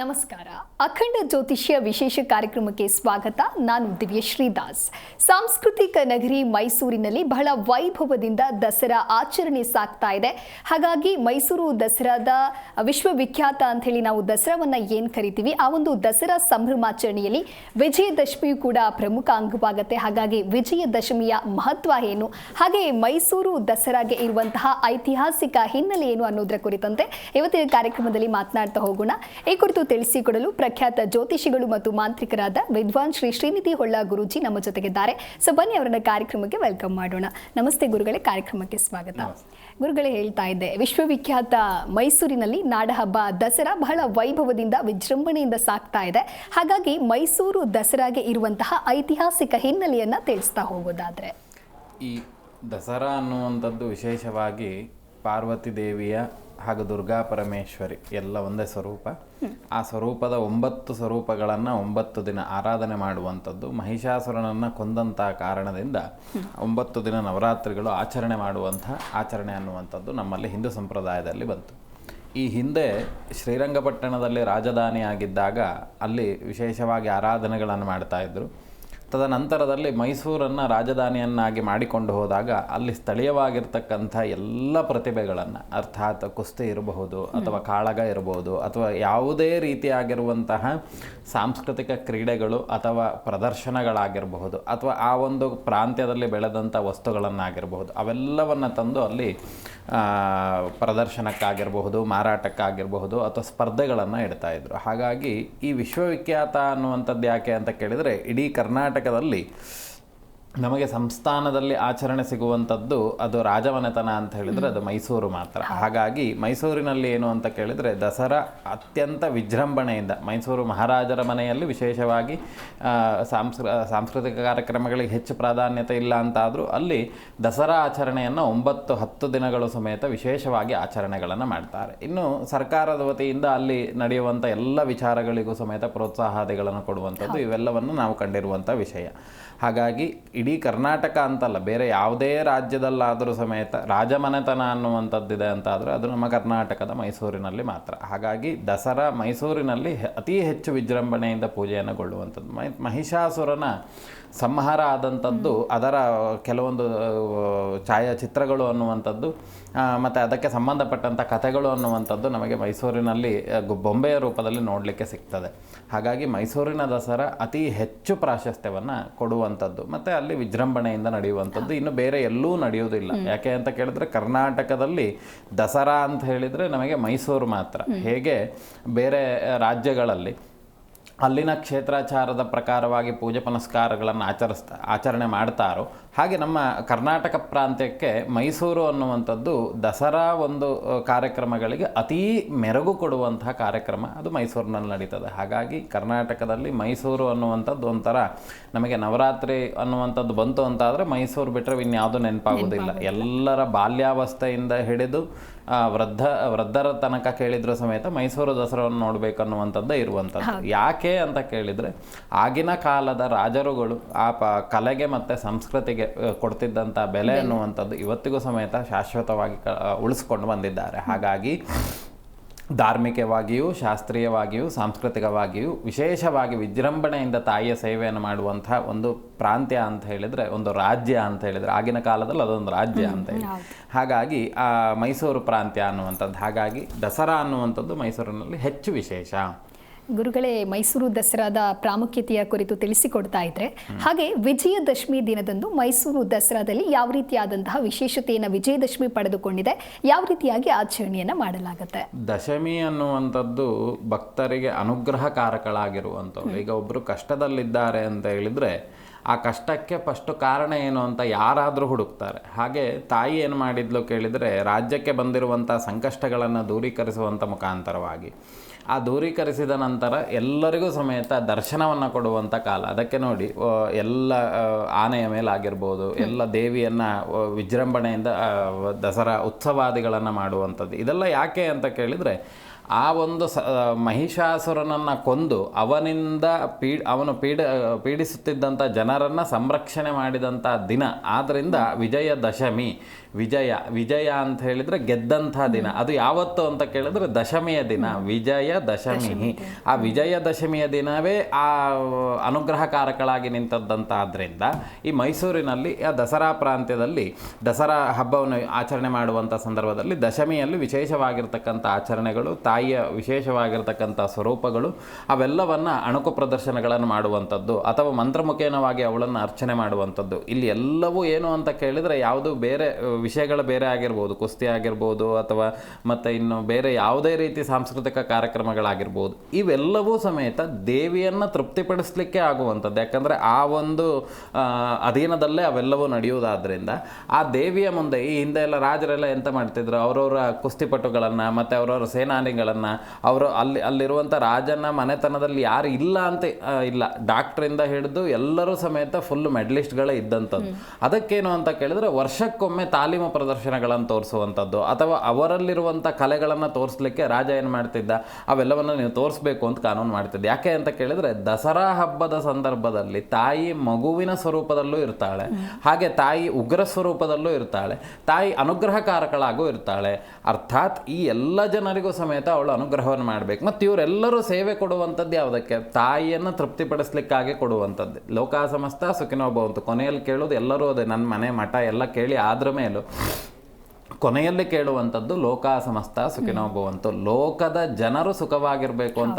ನಮಸ್ಕಾರ. ಅಖಂಡ ಜ್ಯೋತಿಷ್ಯ ವಿಶೇಷ ಕಾರ್ಯಕ್ರಮಕ್ಕೆ ಸ್ವಾಗತ. ನಾನು ದಿವ್ಯಶ್ರೀ ದಾಸ್ ಸಾಂಸ್ಕೃತಿಕ ನಗರಿ ಮೈಸೂರಿನಲ್ಲಿ ಬಹಳ ವೈಭವದಿಂದ ದಸರಾ ಆಚರಣೆ ಸಾಗ್ತಾ ಇದೆ. ಹಾಗಾಗಿ ಮೈಸೂರು ದಸರಾದ ವಿಶ್ವವಿಖ್ಯಾತ ಅಂತ ಹೇಳಿ ನಾವು ದಸರಾವನ್ನ ಏನ್ ಕರಿತೀವಿ, ಆ ಒಂದು ದಸರಾ ಸಂಭ್ರಮಾಚರಣೆಯಲ್ಲಿ ವಿಜಯದಶಮಿಯು ಕೂಡ ಪ್ರಮುಖ ಅಂಗವಾಗುತ್ತೆ. ಹಾಗಾಗಿ ವಿಜಯದಶಮಿಯ ಮಹತ್ವ ಏನು, ಹಾಗೆ ಮೈಸೂರು ದಸರಾಗೆ ಇರುವಂತಹ ಐತಿಹಾಸಿಕ ಹಿನ್ನೆಲೆ ಏನು ಅನ್ನೋದರ ಕುರಿತಂತೆ ಇವತ್ತಿನ ಕಾರ್ಯಕ್ರಮದಲ್ಲಿ ಮಾತನಾಡ್ತಾ ಹೋಗೋಣ. ಈ ಕುರಿತು ತಿಳಿಸಿಕೊಡಲು ಪ್ರಖ್ಯಾತ ಜ್ಯೋತಿಷಿಗಳು ಮತ್ತು ಮಾಂತ್ರಿಕರಾದ ವಿದ್ವಾನ್ ಶ್ರೀ ಶ್ರೀನಿಧಿ ಹೊಳ್ಳ ಗುರೂಜಿ ನಮ್ಮ ಜೊತೆಗಿದ್ದಾರೆ. ಸೊ ಬನ್ನಿ ಅವರನ್ನ ಕಾರ್ಯಕ್ರಮಕ್ಕೆ ವೆಲ್ಕಮ್ ಮಾಡೋಣ. ನಮಸ್ತೆ ಗುರುಗಳೇ ಕಾರ್ಯಕ್ರಮಕ್ಕೆ ಸ್ವಾಗತ. ಗುರುಗಳೇ ಹೇಳ್ತಾ ಇದ್ದೆ ವಿಶ್ವವಿಖ್ಯಾತ ಮೈಸೂರಿನಲ್ಲಿ ನಾಡಹಬ್ಬ ದಸರಾ ಬಹಳ ವೈಭವದಿಂದ ವಿಜೃಂಭಣೆಯಿಂದ ಸಾಗ್ತಾ ಇದೆ. ಹಾಗಾಗಿ ಮೈಸೂರು ದಸರಾಗೆ ಇರುವಂತಹ ಐತಿಹಾಸಿಕ ಹಿನ್ನೆಲೆಯನ್ನ ತಿಳಿಸ್ತಾ ಹೋಗೋದಾದ್ರೆ. ಈ ದಸರಾ ಅನ್ನುವಂಥದ್ದು ವಿಶೇಷವಾಗಿ ಪಾರ್ವತಿ ದೇವಿಯ ಹಾಗೂ ದುರ್ಗಾ ಪರಮೇಶ್ವರಿ ಎಲ್ಲ ಒಂದೇ ಸ್ವರೂಪ. ಆ ಸ್ವರೂಪದ ಒಂಬತ್ತು ಸ್ವರೂಪಗಳನ್ನು ಒಂಬತ್ತು ದಿನ ಆರಾಧನೆ ಮಾಡುವಂಥದ್ದು. ಮಹಿಷಾಸುರನನ್ನು ಕೊಂದಂತಹ ಕಾರಣದಿಂದ ಒಂಬತ್ತು ದಿನ ನವರಾತ್ರಿಗಳು ಆಚರಣೆ ಮಾಡುವಂಥ ಆಚರಣೆ ಅನ್ನುವಂಥದ್ದು ನಮ್ಮಲ್ಲಿ ಹಿಂದೂ ಸಂಪ್ರದಾಯದಲ್ಲಿ ಬಂತು. ಈ ಹಿಂದೆ ಶ್ರೀರಂಗಪಟ್ಟಣದಲ್ಲಿ ರಾಜಧಾನಿಯಾಗಿದ್ದಾಗ ಅಲ್ಲಿ ವಿಶೇಷವಾಗಿ ಆರಾಧನೆಗಳನ್ನು ಮಾಡ್ತಾಯಿದ್ರು ತದನಂತರದಲ್ಲಿ ಮೈಸೂರನ್ನು ರಾಜಧಾನಿಯನ್ನಾಗಿ ಮಾಡಿಕೊಂಡು ಹೋದಾಗ ಅಲ್ಲಿ ಸ್ಥಳೀಯವಾಗಿರ್ತಕ್ಕಂಥ ಎಲ್ಲ ಪ್ರತಿಭೆಗಳನ್ನು ಅರ್ಥಾತ್ ಕುಸ್ತಿ ಇರಬಹುದು ಅಥವಾ ಕಾಳಗ ಇರಬಹುದು ಅಥವಾ ಯಾವುದೇ ರೀತಿಯಾಗಿರುವಂತಹ ಸಾಂಸ್ಕೃತಿಕ ಕ್ರೀಡೆಗಳು ಅಥವಾ ಪ್ರದರ್ಶನಗಳಾಗಿರಬಹುದು ಅಥವಾ ಆ ಒಂದು ಪ್ರಾಂತ್ಯದಲ್ಲಿ ಬೆಳೆದಂಥ ವಸ್ತುಗಳನ್ನಾಗಿರಬಹುದು ಅವೆಲ್ಲವನ್ನು ತಂದು ಅಲ್ಲಿ ಪ್ರದರ್ಶನಕ್ಕಾಗಿರಬಹುದು ಮಾರಾಟಕ್ಕಾಗಿರಬಹುದು ಅಥವಾ ಸ್ಪರ್ಧೆಗಳನ್ನು ಇಡ್ತಾ ಇದ್ರು. ಹಾಗಾಗಿ ಈ ವಿಶ್ವವಿಖ್ಯಾತ ಅನ್ನುವಂಥದ್ದು ಯಾಕೆ ಅಂತ ಕೇಳಿದರೆ ಇಡೀ ಕರ್ನಾಟಕದಲ್ಲಿ ನಮಗೆ ಸಂಸ್ಥಾನದಲ್ಲಿ ಆಚರಣೆ ಸಿಗುವಂಥದ್ದು ಅದು ರಾಜಮನೆತನ ಅಂತ ಹೇಳಿದರೆ ಅದು ಮೈಸೂರು ಮಾತ್ರ. ಹಾಗಾಗಿ ಮೈಸೂರಿನಲ್ಲಿ ಏನು ಅಂತ ಕೇಳಿದರೆ ದಸರಾ ಅತ್ಯಂತ ವಿಜೃಂಭಣೆಯಿಂದ ಮೈಸೂರು ಮಹಾರಾಜರ ಮನೆಯಲ್ಲಿ ವಿಶೇಷವಾಗಿ ಸಾಂಸ್ಕೃ ಸಾಂಸ್ಕೃತಿಕ ಕಾರ್ಯಕ್ರಮಗಳಿಗೆ ಹೆಚ್ಚು ಪ್ರಾಧಾನ್ಯತೆ ಇಲ್ಲ ಅಂತಾದರೂ ಅಲ್ಲಿ ದಸರಾ ಆಚರಣೆಯನ್ನು ಒಂಬತ್ತು ಹತ್ತು ದಿನಗಳು ಸಮೇತ ವಿಶೇಷವಾಗಿ ಆಚರಣೆಗಳನ್ನು ಮಾಡ್ತಾರೆ. ಇನ್ನು ಸರ್ಕಾರದ ವತಿಯಿಂದ ಅಲ್ಲಿ ನಡೆಯುವಂಥ ಎಲ್ಲ ವಿಚಾರಗಳಿಗೂ ಸಮೇತ ಪ್ರೋತ್ಸಾಹಾದಿಗಳನ್ನು ಕೊಡುವಂಥದ್ದು ಇವೆಲ್ಲವನ್ನು ನಾವು ಕಂಡಿರುವಂಥ ವಿಷಯ. ಹಾಗಾಗಿ ಇಡೀ ಕರ್ನಾಟಕ ಅಂತಲ್ಲ ಬೇರೆ ಯಾವುದೇ ರಾಜ್ಯದಲ್ಲಾದರೂ ಸಮೇತ ರಾಜಮನೆತನ ಅನ್ನುವಂಥದ್ದಿದೆ ಅಂತಾದರೆ ಅದು ನಮ್ಮ ಕರ್ನಾಟಕದ ಮೈಸೂರಿನಲ್ಲಿ ಮಾತ್ರ. ಹಾಗಾಗಿ ದಸರಾ ಮೈಸೂರಿನಲ್ಲಿ ಅತಿ ಹೆಚ್ಚು ವಿಜೃಂಭಣೆಯಿಂದ ಪೂಜೆಯನ್ನು ಗೊಳ್ಳುವಂಥದ್ದು ಮೈ ಮಹಿಷಾಸುರನ ಸಂಹಾರ ಆದಂಥದ್ದು ಅದರ ಕೆಲವೊಂದು ಛಾಯಾಚಿತ್ರಗಳು ಅನ್ನುವಂಥದ್ದು ಮತ್ತು ಅದಕ್ಕೆ ಸಂಬಂಧಪಟ್ಟಂಥ ಕಥೆಗಳು ಅನ್ನುವಂಥದ್ದು ನಮಗೆ ಮೈಸೂರಿನಲ್ಲಿ ಬೊಂಬೆಯ ರೂಪದಲ್ಲಿ ನೋಡಲಿಕ್ಕೆ ಸಿಗ್ತದೆ. ಹಾಗಾಗಿ ಮೈಸೂರಿನ ದಸರಾ ಅತಿ ಹೆಚ್ಚು ಪ್ರಾಶಸ್ತ್ಯವನ್ನು ಕೊಡುವಂಥದ್ದು. ಮತ್ತು ಅಲ್ಲಿ ವಿಜೃಂಭಣೆಯಿಂದ ನಡೆಯುವಂಥದ್ದು. ಇನ್ನು ಬೇರೆ ಎಲ್ಲೂ ನಡೆಯೋದಿಲ್ಲ ಯಾಕೆ ಅಂತ ಕೇಳಿದ್ರೆ ಕರ್ನಾಟಕದಲ್ಲಿ ದಸರಾ ಅಂತ ಹೇಳಿದರೆ ನಮಗೆ ಮೈಸೂರು ಮಾತ್ರ. ಹೇಗೆ? ಬೇರೆ ರಾಜ್ಯಗಳಲ್ಲಿ ಅಲ್ಲಿನ ಕ್ಷೇತ್ರಾಚಾರದ ಪ್ರಕಾರವಾಗಿ ಪೂಜೆ ಪುನಸ್ಕಾರಗಳನ್ನು ಆಚರಿಸ್ತಾ ಆಚರಣೆ ಮಾಡ್ತಾರೋ ಹಾಗೆ ನಮ್ಮ ಕರ್ನಾಟಕ ಪ್ರಾಂತ್ಯಕ್ಕೆ ಮೈಸೂರು ಅನ್ನುವಂಥದ್ದು ದಸರಾ ಒಂದು ಕಾರ್ಯಕ್ರಮಗಳಿಗೆ ಅತೀ ಮೆರಗು ಕೊಡುವಂತಹ ಕಾರ್ಯಕ್ರಮ ಅದು ಮೈಸೂರಿನಲ್ಲಿ ನಡೀತದೆ. ಹಾಗಾಗಿ ಕರ್ನಾಟಕದಲ್ಲಿ ಮೈಸೂರು ಅನ್ನುವಂಥದ್ದು ಒಂಥರ ನಮಗೆ ನವರಾತ್ರಿ ಅನ್ನುವಂಥದ್ದು ಬಂತು ಅಂತಾದರೆ ಮೈಸೂರು ಬಿಟ್ಟರೆ ಇನ್ಯಾವುದು ನೆನಪಾಗೋದಿಲ್ಲ ಎಲ್ಲರ ಬಾಲ್ಯಾವಸ್ಥೆಯಿಂದ ಹಿಡಿದು ವೃದ್ಧ ವೃದ್ಧರ ತನಕ ಕೇಳಿದ್ರು ಸಮೇತ ಮೈಸೂರು ದಸರಾವನ್ನು ನೋಡಬೇಕು ಅನ್ನುವಂಥದ್ದೇ ಇರುವಂಥದ್ದು. ಯಾಕೆ ಅಂತ ಕೇಳಿದರೆ ಆಗಿನ ಕಾಲದ ರಾಜರುಗಳು ಆ ಪ ಕಲೆಗೆ ಮತ್ತು ಸಂಸ್ಕೃತಿಗೆ ಆ, ಕೊಡ್ತಿದ್ದಂಥ ಬೆಲೆ ಅನ್ನುವಂಥದ್ದು ಇವತ್ತಿಗೂ ಸಮೇತ ಶಾಶ್ವತವಾಗಿ ಉಳಿಸ್ಕೊಂಡು ಬಂದಿದ್ದಾರೆ. ಹಾಗಾಗಿ ಧಾರ್ಮಿಕವಾಗಿಯೂ ಶಾಸ್ತ್ರೀಯವಾಗಿಯೂ ಸಾಂಸ್ಕೃತಿಕವಾಗಿಯೂ ವಿಶೇಷವಾಗಿ ವಿಜೃಂಭಣೆಯಿಂದ ತಾಯಿಯ ಸೇವೆಯನ್ನು ಮಾಡುವಂತಹ ಒಂದು ಪ್ರಾಂತ್ಯ ಅಂತ ಹೇಳಿದರೆ ಒಂದು ರಾಜ್ಯ ಅಂತ ಹೇಳಿದರೆ ಆಗಿನ ಕಾಲದಲ್ಲಿ ಅದೊಂದು ರಾಜ್ಯ ಅಂತ ಹೇಳಿ. ಹಾಗಾಗಿ ಆ ಮೈಸೂರು ಪ್ರಾಂತ್ಯ ಅನ್ನುವಂಥದ್ದು ಹಾಗಾಗಿ ದಸರಾ ಅನ್ನುವಂಥದ್ದು ಮೈಸೂರಿನಲ್ಲಿ ಹೆಚ್ಚು ವಿಶೇಷ. ಗುರುಗಳೇ ಮೈಸೂರು ದಸರಾದ ಪ್ರಾಮುಖ್ಯತೆಯ ಕುರಿತು ತಿಳಿಸಿಕೊಡ್ತಾ ಇದ್ರೆ ಹಾಗೆ ವಿಜಯದಶಮಿ ದಿನದಂದು ಮೈಸೂರು ದಸರಾದಲ್ಲಿ ಯಾವ ರೀತಿಯಾದಂತಹ ವಿಶೇಷತೆಯನ್ನು ವಿಜಯದಶಮಿ ಪಡೆದುಕೊಂಡಿದೆ ಯಾವ ರೀತಿಯಾಗಿ ಆಚರಣೆಯನ್ನು ಮಾಡಲಾಗುತ್ತೆ? ದಶಮಿ ಅನ್ನುವಂಥದ್ದು ಭಕ್ತರಿಗೆ ಅನುಗ್ರಹಕಾರಕಳಾಗಿರುವಂಥವ್ರು. ಈಗ ಒಬ್ಬರು ಕಷ್ಟದಲ್ಲಿದ್ದಾರೆ ಅಂತ ಹೇಳಿದರೆ ಆ ಕಷ್ಟಕ್ಕೆ ಫಸ್ಟು ಕಾರಣ ಏನು ಅಂತ ಯಾರಾದರೂ ಹುಡುಕ್ತಾರೆ. ಹಾಗೆ ತಾಯಿ ಏನು ಮಾಡಿದ್ಲು ಕೇಳಿದರೆ ರಾಜ್ಯಕ್ಕೆ ಬಂದಿರುವಂಥ ಸಂಕಷ್ಟಗಳನ್ನು ದೂರೀಕರಿಸುವಂಥ ಮುಖಾಂತರವಾಗಿ. ಆ ದೂರೀಕರಿಸಿದ ನಂತರ ಎಲ್ಲರಿಗೂ ಸಮೇತ ದರ್ಶನವನ್ನು ಕೊಡುವಂಥ ಕಾಲ. ಅದಕ್ಕೆ ನೋಡಿ ಎಲ್ಲ ಆನೆಯ ಮೇಲಾಗಿರ್ಬೋದು ಎಲ್ಲ ದೇವಿಯನ್ನು ವಿಜೃಂಭಣೆಯಿಂದ ದಸರಾ ಉತ್ಸವಾದಿಗಳನ್ನು ಮಾಡುವಂಥದ್ದು. ಇದೆಲ್ಲ ಯಾಕೆ ಅಂತ ಕೇಳಿದರೆ ಆ ಒಂದು ಸ ಮಹಿಷಾಸುರನನ್ನು ಕೊಂದು ಅವನಿಂದ ಪೀ ಅವನು ಪೀಡ ಪೀಡಿಸುತ್ತಿದ್ದಂಥ ಜನರನ್ನು ಸಂರಕ್ಷಣೆ ಮಾಡಿದಂಥ ದಿನ. ಆದ್ದರಿಂದ ವಿಜಯದಶಮಿ ವಿಜಯ ವಿಜಯ ಅಂತ ಹೇಳಿದರೆ ಗೆದ್ದಂಥ ದಿನ. ಅದು ಯಾವತ್ತು ಅಂತ ಕೇಳಿದ್ರೆ ದಶಮಿಯ ದಿನ ವಿಜಯ ದಶಮಿ. ಆ ವಿಜಯದಶಮಿಯ ದಿನವೇ ಆ ಅನುಗ್ರಹಕಾರಕಳಾಗಿ ನಿಂತದ್ದಂತಾದ್ರಿಂದ ಈ ಮೈಸೂರಿನಲ್ಲಿ ಆ ದಸರಾ ಪ್ರಾಂತ್ಯದಲ್ಲಿ ದಸರಾ ಹಬ್ಬವನ್ನು ಆಚರಣೆ ಮಾಡುವಂಥ ಸಂದರ್ಭದಲ್ಲಿ ದಶಮಿಯಲ್ಲಿ ವಿಶೇಷವಾಗಿರ್ತಕ್ಕಂಥ ಆಚರಣೆಗಳು ತಾಯಿಯ ವಿಶೇಷವಾಗಿರ್ತಕ್ಕಂಥ ಸ್ವರೂಪಗಳು, ಅವೆಲ್ಲವನ್ನು ಅಣುಕು ಪ್ರದರ್ಶನಗಳನ್ನು ಮಾಡುವಂಥದ್ದು ಅಥವಾ ಮಂತ್ರಮುಖೇನವಾಗಿ ಅವಳನ್ನು ಅರ್ಚನೆ ಮಾಡುವಂಥದ್ದು. ಇಲ್ಲಿ ಎಲ್ಲವೂ ಏನು ಅಂತ ಕೇಳಿದರೆ ಯಾವುದು ಬೇರೆ, ವಿಷಯಗಳು ಬೇರೆ ಆಗಿರ್ಬೋದು. ಕುಸ್ತಿ ಆಗಿರ್ಬೋದು ಅಥವಾ ಮತ್ತು ಇನ್ನು ಬೇರೆ ಯಾವುದೇ ರೀತಿ ಸಾಂಸ್ಕೃತಿಕ ಕಾರ್ಯಕ್ರಮಗಳಾಗಿರ್ಬೋದು. ಇವೆಲ್ಲವೂ ಸಮೇತ ದೇವಿಯನ್ನು ತೃಪ್ತಿಪಡಿಸಲಿಕ್ಕೆ ಆಗುವಂಥದ್ದು. ಯಾಕಂದರೆ ಆ ಒಂದು ಅಧೀನದಲ್ಲೇ ಅವೆಲ್ಲವೂ ನಡೆಯುವುದಾದ್ರಿಂದ ಆ ದೇವಿಯ ಮುಂದೆ ಈ ಹಿಂದೆ ಎಲ್ಲ ರಾಜರೆಲ್ಲ ಎಂತ ಮಾಡ್ತಿದ್ರು? ಅವರವರ ಕುಸ್ತಿಪಟುಗಳನ್ನು ಮತ್ತು ಅವರವರ ಸೇನಾನಿಗಳನ್ನು ಅವರು ಅಲ್ಲಿ ಅಲ್ಲಿರುವಂಥ ರಾಜನ ಮನೆತನದಲ್ಲಿ ಯಾರು ಇಲ್ಲ ಅಂತ ಇಲ್ಲ. ಡಾಕ್ಟ್ರಿಂದ ಹಿಡಿದು ಎಲ್ಲರೂ ಸಮೇತ ಫುಲ್ ಮೆಡಲಿಸ್ಟ್ಗಳೇ ಇದ್ದಂಥದ್ದು. ಅದಕ್ಕೇನು ಅಂತ ಕೇಳಿದ್ರೆ ವರ್ಷಕ್ಕೊಮ್ಮೆ ತಾಲೀಮು ಪ್ರದರ್ಶನಗಳನ್ನು ತೋರಿಸುವಂಥದ್ದು ಅಥವಾ ಅವರಲ್ಲಿರುವಂಥ ಕಲೆಗಳನ್ನು ತೋರಿಸ್ಲಿಕ್ಕೆ ರಾಜ ಏನು ಮಾಡ್ತಿದ್ದ ಅವೆಲ್ಲವನ್ನು ನೀವು ತೋರಿಸ್ಬೇಕು ಅಂತ ಕಾನೂನು ಮಾಡ್ತಿದ್ದೆ. ಯಾಕೆ ಅಂತ ಕೇಳಿದ್ರೆ ದಸರಾ ಹಬ್ಬದ ಸಂದರ್ಭದಲ್ಲಿ ತಾಯಿ ಮಗುವಿನ ಸ್ವರೂಪದಲ್ಲೂ ಇರ್ತಾಳೆ ಹಾಗೆ ತಾಯಿ ಉಗ್ರ ಸ್ವರೂಪದಲ್ಲೂ ಇರ್ತಾಳೆ ತಾಯಿ ಅನುಗ್ರಹಕಾರಕಳಾಗೂ ಇರ್ತಾಳೆ. ಅರ್ಥಾತ್ ಈ ಎಲ್ಲ ಜನರಿಗೂ ಸಮೇತ ಅವಳು ಅನುಗ್ರಹವನ್ನು ಮಾಡಬೇಕು. ಮತ್ತು ಇವರೆಲ್ಲರೂ ಸೇವೆ ಕೊಡುವಂಥದ್ದು ಯಾವುದಕ್ಕೆ? ತಾಯಿಯನ್ನು ತೃಪ್ತಿಪಡಿಸ್ಲಿಕ್ಕಾಗಿ ಕೊಡುವಂಥದ್ದು. ಲೋಕ ಸಮಸ್ತ ಸುಖಿನೋ ಭವಂತು ಕೊನೆಯಲ್ಲಿ ಕೇಳೋದು ಎಲ್ಲರೂ ಅದೇ. ನನ್ನ ಮನೆ ಮಠ ಎಲ್ಲ ಕೇಳಿ ಆದ್ರ ಮೇಲೂ ಕೊನೆಯಲ್ಲಿ ಕೇಳುವಂಥದ್ದು ಲೋಕ ಸಮಸ್ತ ಸುಖಿನೋ ಭವಂತು. ಲೋಕದ ಜನರು ಸುಖವಾಗಿರಬೇಕು ಅಂತ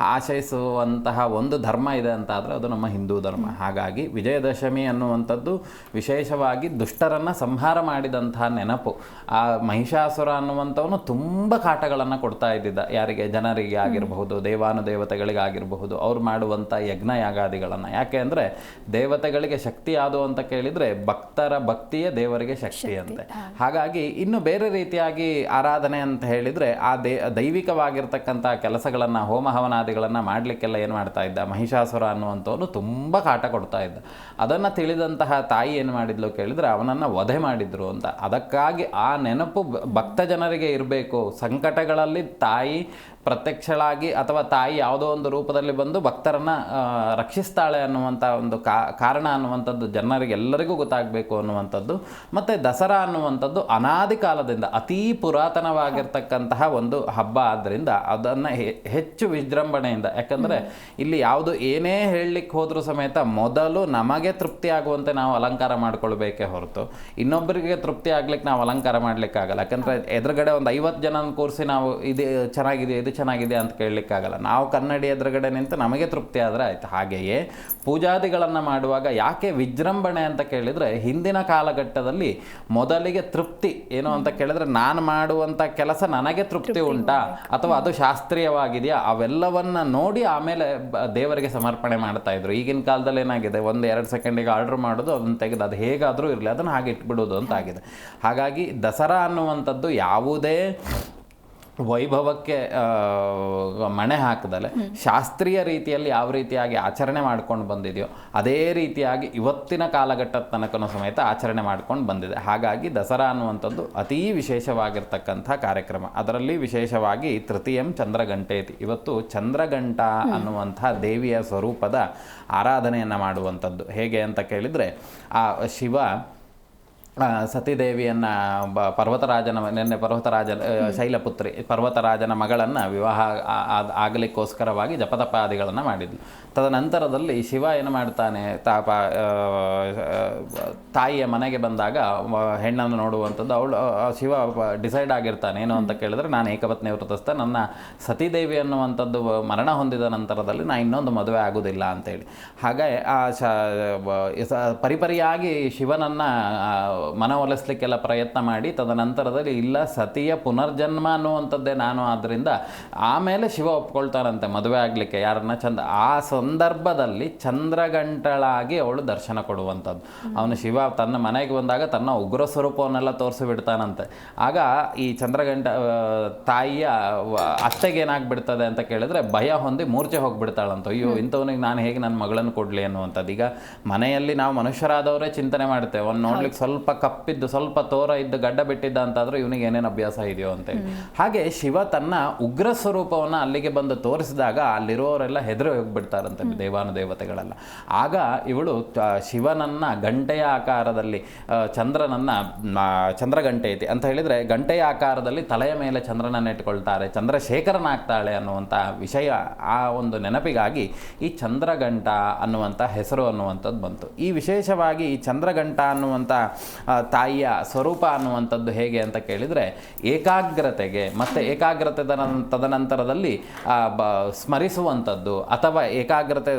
ಆಶಯಿಸುವಂತಹ ಒಂದು ಧರ್ಮ ಇದೆ ಅಂತ ಆದರೆ ಅದು ನಮ್ಮ ಹಿಂದೂ ಧರ್ಮ. ಹಾಗಾಗಿ ವಿಜಯದಶಮಿ ಅನ್ನುವಂಥದ್ದು ವಿಶೇಷವಾಗಿ ದುಷ್ಟರನ್ನು ಸಂಹಾರ ಮಾಡಿದಂತಹ ನೆನಪು. ಆ ಮಹಿಷಾಸುರ ಅನ್ನುವಂಥವನು ತುಂಬ ಕಾಟಗಳನ್ನು ಕೊಡ್ತಾ ಇದ್ದಿದ್ದ. ಯಾರಿಗೆ? ಜನರಿಗೆ ಆಗಿರಬಹುದು ದೇವಾನುದೇವತೆಗಳಿಗೆ ಆಗಿರಬಹುದು ಅವ್ರು ಮಾಡುವಂಥ ಯಜ್ಞ ಯಾಗಾದಿಗಳನ್ನು ಯಾಕೆ ಅಂದರೆ ದೇವತೆಗಳಿಗೆ ಶಕ್ತಿ ಯಾವುದು ಅಂತ ಕೇಳಿದರೆ ಭಕ್ತರ ಭಕ್ತಿಯೇ ದೇವರಿಗೆ ಶಕ್ತಿ ಅಂತೆ. ಹಾಗಾಗಿ ಇನ್ನು ಬೇರೆ ರೀತಿಯಾಗಿ ಆರಾಧನೆ ಅಂತ ಹೇಳಿದರೆ ಆ ದೇ, ದೈವಿಕವಾಗಿರ್ತಕ್ಕಂಥ ಕೆಲಸಗಳನ್ನು, ಹೋಮ ಹವನಾದಿಗಳನ್ನು ಮಾಡಲಿಕ್ಕೆಲ್ಲ ಏನು ಮಾಡ್ತಾ ಇದ್ದ? ಮಹಿಷಾಸುರ ಅನ್ನುವಂಥವನು ತುಂಬ ಕಾಟ ಕೊಡ್ತಾ ಇದ್ದ. ಅದನ್ನು ತಿಳಿದಂತಹ ತಾಯಿ ಏನು ಮಾಡಿದ್ಲು ಕೇಳಿದರೆ ಅವನನ್ನು ವಧೆ ಮಾಡಿದ್ರು ಅಂತ. ಅದಕ್ಕಾಗಿ ಆ ನೆನಪು ಭಕ್ತ ಜನರಿಗೆ ಇರಬೇಕು. ಸಂಕಟಗಳಲ್ಲಿ ತಾಯಿ ಪ್ರತ್ಯಕ್ಷಳಾಗಿ ಅಥವಾ ತಾಯಿ ಯಾವುದೋ ಒಂದು ರೂಪದಲ್ಲಿ ಬಂದು ಭಕ್ತರನ್ನ ರಕ್ಷಿಸ್ತಾಳೆ ಅನ್ನುವಂಥ ಒಂದು ಕಾರಣ ಅನ್ನುವಂಥದ್ದು ಜನರಿಗೆ ಎಲ್ಲರಿಗೂ ಗೊತ್ತಾಗಬೇಕು ಅನ್ನುವಂಥದ್ದು. ಮತ್ತು ದಸರಾ ಅನ್ನುವಂಥದ್ದು ಅನಾದಿ ಕಾಲದಿಂದ, ಅತೀ ಪುರಾತನವಾಗಿರ್ತಕ್ಕಂತಹ ಒಂದು ಹಬ್ಬ ಆದ್ದರಿಂದ ಅದನ್ನು ಹೆಚ್ಚು ವಿಜೃಂಭಣೆಯಿಂದ. ಯಾಕಂದರೆ ಇಲ್ಲಿ ಯಾವುದು ಏನೇ ಹೇಳಲಿಕ್ಕೆ ಹೋದರೂ ಸಮೇತ ಮೊದಲು ನಮಗೆ ತೃಪ್ತಿ ಆಗುವಂತೆ ನಾವು ಅಲಂಕಾರ ಮಾಡ್ಕೊಳ್ಬೇಕೇ ಹೊರತು. ಇನ್ನೊಬ್ಬರಿಗೆ ತೃಪ್ತಿ ಆಗ್ಲಿಕ್ಕೆ ನಾವು ಅಲಂಕಾರ ಮಾಡ್ಲಿಕ್ಕಾಗಲ್ಲ. ಯಾಕಂದರೆ ಎದುರುಗಡೆ ಒಂದು ಐವತ್ತು ಜನ ಕೂರಿಸಿ ನಾವು ಇದು ಚೆನ್ನಾಗಿದೆ ಇದು ಚೆನ್ನಾಗಿದೆ ಅಂತ ಕೇಳಲಿಕ್ಕಾಗಲ್ಲ. ನಾವು ಕನ್ನಡಿ ಎದುರುಗಡೆ ನಿಂತು ನಮಗೆ ತೃಪ್ತಿ ಆದರೆ ಆಯ್ತು. ಹಾಗೆಯೇ ಪೂಜಾದಿಗಳನ್ನು ಮಾಡುವಾಗ ಯಾಕೆ ವಿಜೃಂಭಣೆ ಅಂತ ಕೇಳಿದರೆ ಹಿಂದಿನ ಕಾಲಘಟ್ಟದಲ್ಲಿ ಮೊದಲಿಗೆ ತೃಪ್ತಿ ಏನು ಅಂತ ಕೇಳಿದರೆ ನಾನು ಮಾಡುವಂಥ ಕೆಲಸ ನನಗೆ ತೃಪ್ತಿ ಉಂಟಾ ಅಥವಾ ಅದು ಶಾಸ್ತ್ರೀಯವಾಗಿದೆಯಾ? ಅವೆಲ್ಲವನ್ನು ನೋಡಿ ಆಮೇಲೆ ದೇವರಿಗೆ ಸಮರ್ಪಣೆ ಮಾಡ್ತಾ ಇದ್ರು. ಈಗಿನ ಕಾಲದಲ್ಲಿ ಏನಾಗಿದೆ? ಒಂದು ಎರಡು ಸೆಕೆಂಡಿಗೆ ಆರ್ಡರ್ ಮಾಡೋದು ಅದನ್ನು ತೆಗೆದು ಅದು ಹೇಗಾದರೂ ಇರಲಿ. ಅದನ್ನು ಹಾಗೆ ಇಟ್ಬಿಡೋದು ಅಂತ ಆಗಿದೆ. ಹಾಗಾಗಿ ದಸರಾ ಅನ್ನುವಂಥದ್ದು ಯಾವುದೇ ವೈಭವಕ್ಕೆ ಮಣೆ ಹಾಕದಲೆ ಶಾಸ್ತ್ರೀಯ ರೀತಿಯಲ್ಲಿ ಯಾವ ರೀತಿಯಾಗಿ ಆಚರಣೆ ಮಾಡ್ಕೊಂಡು ಬಂದಿದೆಯೋ ಅದೇ ರೀತಿಯಾಗಿ ಇವತ್ತಿನ ಕಾಲಘಟ್ಟದ ತನಕನೂ ಸಮೇತ ಆಚರಣೆ ಮಾಡ್ಕೊಂಡು ಬಂದಿದೆ. ಹಾಗಾಗಿ ದಸರಾ ಅನ್ನುವಂಥದ್ದು ಅತೀ ವಿಶೇಷವಾಗಿರ್ತಕ್ಕಂಥ ಕಾರ್ಯಕ್ರಮ. ಅದರಲ್ಲಿ ವಿಶೇಷವಾಗಿ ತೃತೀಯಂ ಚಂದ್ರಗಂಟೇತಿ ಇವತ್ತು ಚಂದ್ರಗಂಟ ಅನ್ನುವಂಥ ದೇವಿಯ ಸ್ವರೂಪದ ಆರಾಧನೆಯನ್ನು ಮಾಡುವಂಥದ್ದು. ಹೇಗೆ ಅಂತ ಕೇಳಿದರೆ ಆ ಶಿವ ಸತಿದೇವಿಯನ್ನ ಬ, ಪರ್ವತರಾಜನ ನಿನ್ನೆ ಪರ್ವತರಾಜನ ಶೈಲಪುತ್ರಿ, ಪರ್ವತರಾಜನ ಮಗಳನ್ನು ವಿವಾಹ ಆಗಲಿಕ್ಕೋಸ್ಕರವಾಗಿ ಜಪತಪಾದಿಗಳನ್ನು ಮಾಡಿದ್ಲು. ತದನಂತರದಲ್ಲಿ ಶಿವ ಏನು ಮಾಡ್ತಾನೆ, ತಾಪ ತಾಯಿಯ ಮನೆಗೆ ಬಂದಾಗ ಹೆಣ್ಣನ್ನು ನೋಡುವಂಥದ್ದು ಅವಳು ಶಿವ ಡಿಸೈಡ್ ಆಗಿರ್ತಾನೆ, ಏನು ಅಂತ ಕೇಳಿದ್ರೆ, ನಾನು ಏಕಪತ್ನಿ ವ್ರತಸ್ಥ ನನ್ನ ಸತಿದೇವಿ ಅನ್ನುವಂಥದ್ದು ಮರಣ ಹೊಂದಿದ ನಂತರದಲ್ಲಿ ನಾನು ಇನ್ನೊಂದು ಮದುವೆ ಆಗುವುದಿಲ್ಲ ಅಂತೇಳಿ. ಹಾಗೆ ಆ, ಶ ಪರಿಪರಿಯಾಗಿ ಶಿವನನ್ನು ಮನವೊಲಿಸ್ಲಿಕ್ಕೆಲ್ಲ ಪ್ರಯತ್ನ ಮಾಡಿ ತದನಂತರದಲ್ಲಿ ಇಲ್ಲ ಸತಿಯ ಪುನರ್ಜನ್ಮ ಅನ್ನುವಂಥದ್ದೇ ನಾನು. ಆದ್ದರಿಂದ ಆಮೇಲೆ ಶಿವ ಒಪ್ಕೊಳ್ತಾನಂತೆ ಮದುವೆ ಆಗಲಿಕ್ಕೆ. ಯಾರನ್ನ ಚಂದ ಆ ಸಂದರ್ಭದಲ್ಲಿ ಚಂದ್ರಗಂಟಳಾಗಿ ಅವಳು ದರ್ಶನ ಕೊಡುವಂಥದ್ದು. ಅವನು ಶಿವ ತನ್ನ ಮನೆಗೆ ಬಂದಾಗ ತನ್ನ ಉಗ್ರ ಸ್ವರೂಪವನ್ನೆಲ್ಲ ತೋರಿಸಿ ಬಿಡ್ತಾನಂತೆ. ಆಗ ಈ ಚಂದ್ರಗಂಟ ತಾಯಿಯ ಅತ್ತೆಗೇನಾಗ್ಬಿಡ್ತದೆ ಅತ್ತೆಗೆ ಅಂತ ಕೇಳಿದ್ರೆ ಭಯ ಹೊಂದಿ ಮೂರ್ಛೆ ಹೋಗ್ಬಿಡ್ತಾಳಂತ. ಅಯ್ಯೋ ಇಂಥವನಿಗೆ ನಾನು ಹೇಗೆ ನನ್ನ ಮಗಳನ್ನು ಕೊಡಲಿ ಅನ್ನುವಂಥದ್ದು. ಈಗ ಮನೆಯಲ್ಲಿ ನಾವು ಮನುಷ್ಯರಾದವರೇ ಚಿಂತನೆ ಮಾಡ್ತೇವೆ. ಅವ್ನು ನೋಡ್ಲಿಕ್ಕೆ ಸ್ವಲ್ಪ ಕಪ್ಪಿದ್ದು ಸ್ವಲ್ಪ ತೋರ ಇದ್ದು ಗಡ್ಡ ಬಿಟ್ಟಿದ್ದ ಅಂತಾದ್ರೆ ಇವನಿಗೆ ಏನೇನು ಅಭ್ಯಾಸ ಇದೆಯೋ ಅಂತೇಳಿ. ಹಾಗೆ ಶಿವ ತನ್ನ ಉಗ್ರ ಸ್ವರೂಪವನ್ನು ಅಲ್ಲಿಗೆ ಬಂದು ತೋರಿಸಿದಾಗ ಅಲ್ಲಿರೋರೆಲ್ಲ ಹೆದರಿ ಹೋಗ್ಬಿಡ್ತಾರಂತೆ ದೇವಾನುದೇವತೆಗಳೆಲ್ಲ. ಆಗ ಇವಳು ಶಿವನನ್ನ ಗಂಟೆಯ ಆಕಾರದಲ್ಲಿ ಚಂದ್ರನನ್ನ ಚಂದ್ರ ಚಂದ್ರಗಂಟೆ ಐತಿ ಅಂತ ಹೇಳಿದ್ರೆ ಗಂಟೆಯ ಆಕಾರದಲ್ಲಿ ತಲೆಯ ಮೇಲೆ ಚಂದ್ರನನ್ನ ಇಟ್ಕೊಳ್ತಾರೆ ಚಂದ್ರಶೇಖರನಾಗ್ತಾಳೆ ಅನ್ನುವಂಥ ವಿಷಯ ಆ ಒಂದು ನೆನಪಿಗಾಗಿ ಈ ಚಂದ್ರಗಂಟ ಅನ್ನುವಂಥ ಹೆಸರು ಅನ್ನುವಂಥದ್ದು ಬಂತು. ಈ ವಿಶೇಷವಾಗಿ ಈ ಚಂದ್ರಗಂಟ ಅನ್ನುವಂಥ ತಾಯಿಯ ಸ್ವರೂಪ ಅನ್ನುವಂಥದ್ದು ಹೇಗೆ ಅಂತ ಕೇಳಿದರೆ ಏಕಾಗ್ರತೆಗೆ ಮತ್ತು ಏಕಾಗ್ರತೆ ತದನಂತರದಲ್ಲಿ ಬ ಸ್ಮರಿಸುವಂಥದ್ದು ಅಥವಾ ಏಕಾಗ್ರತೆ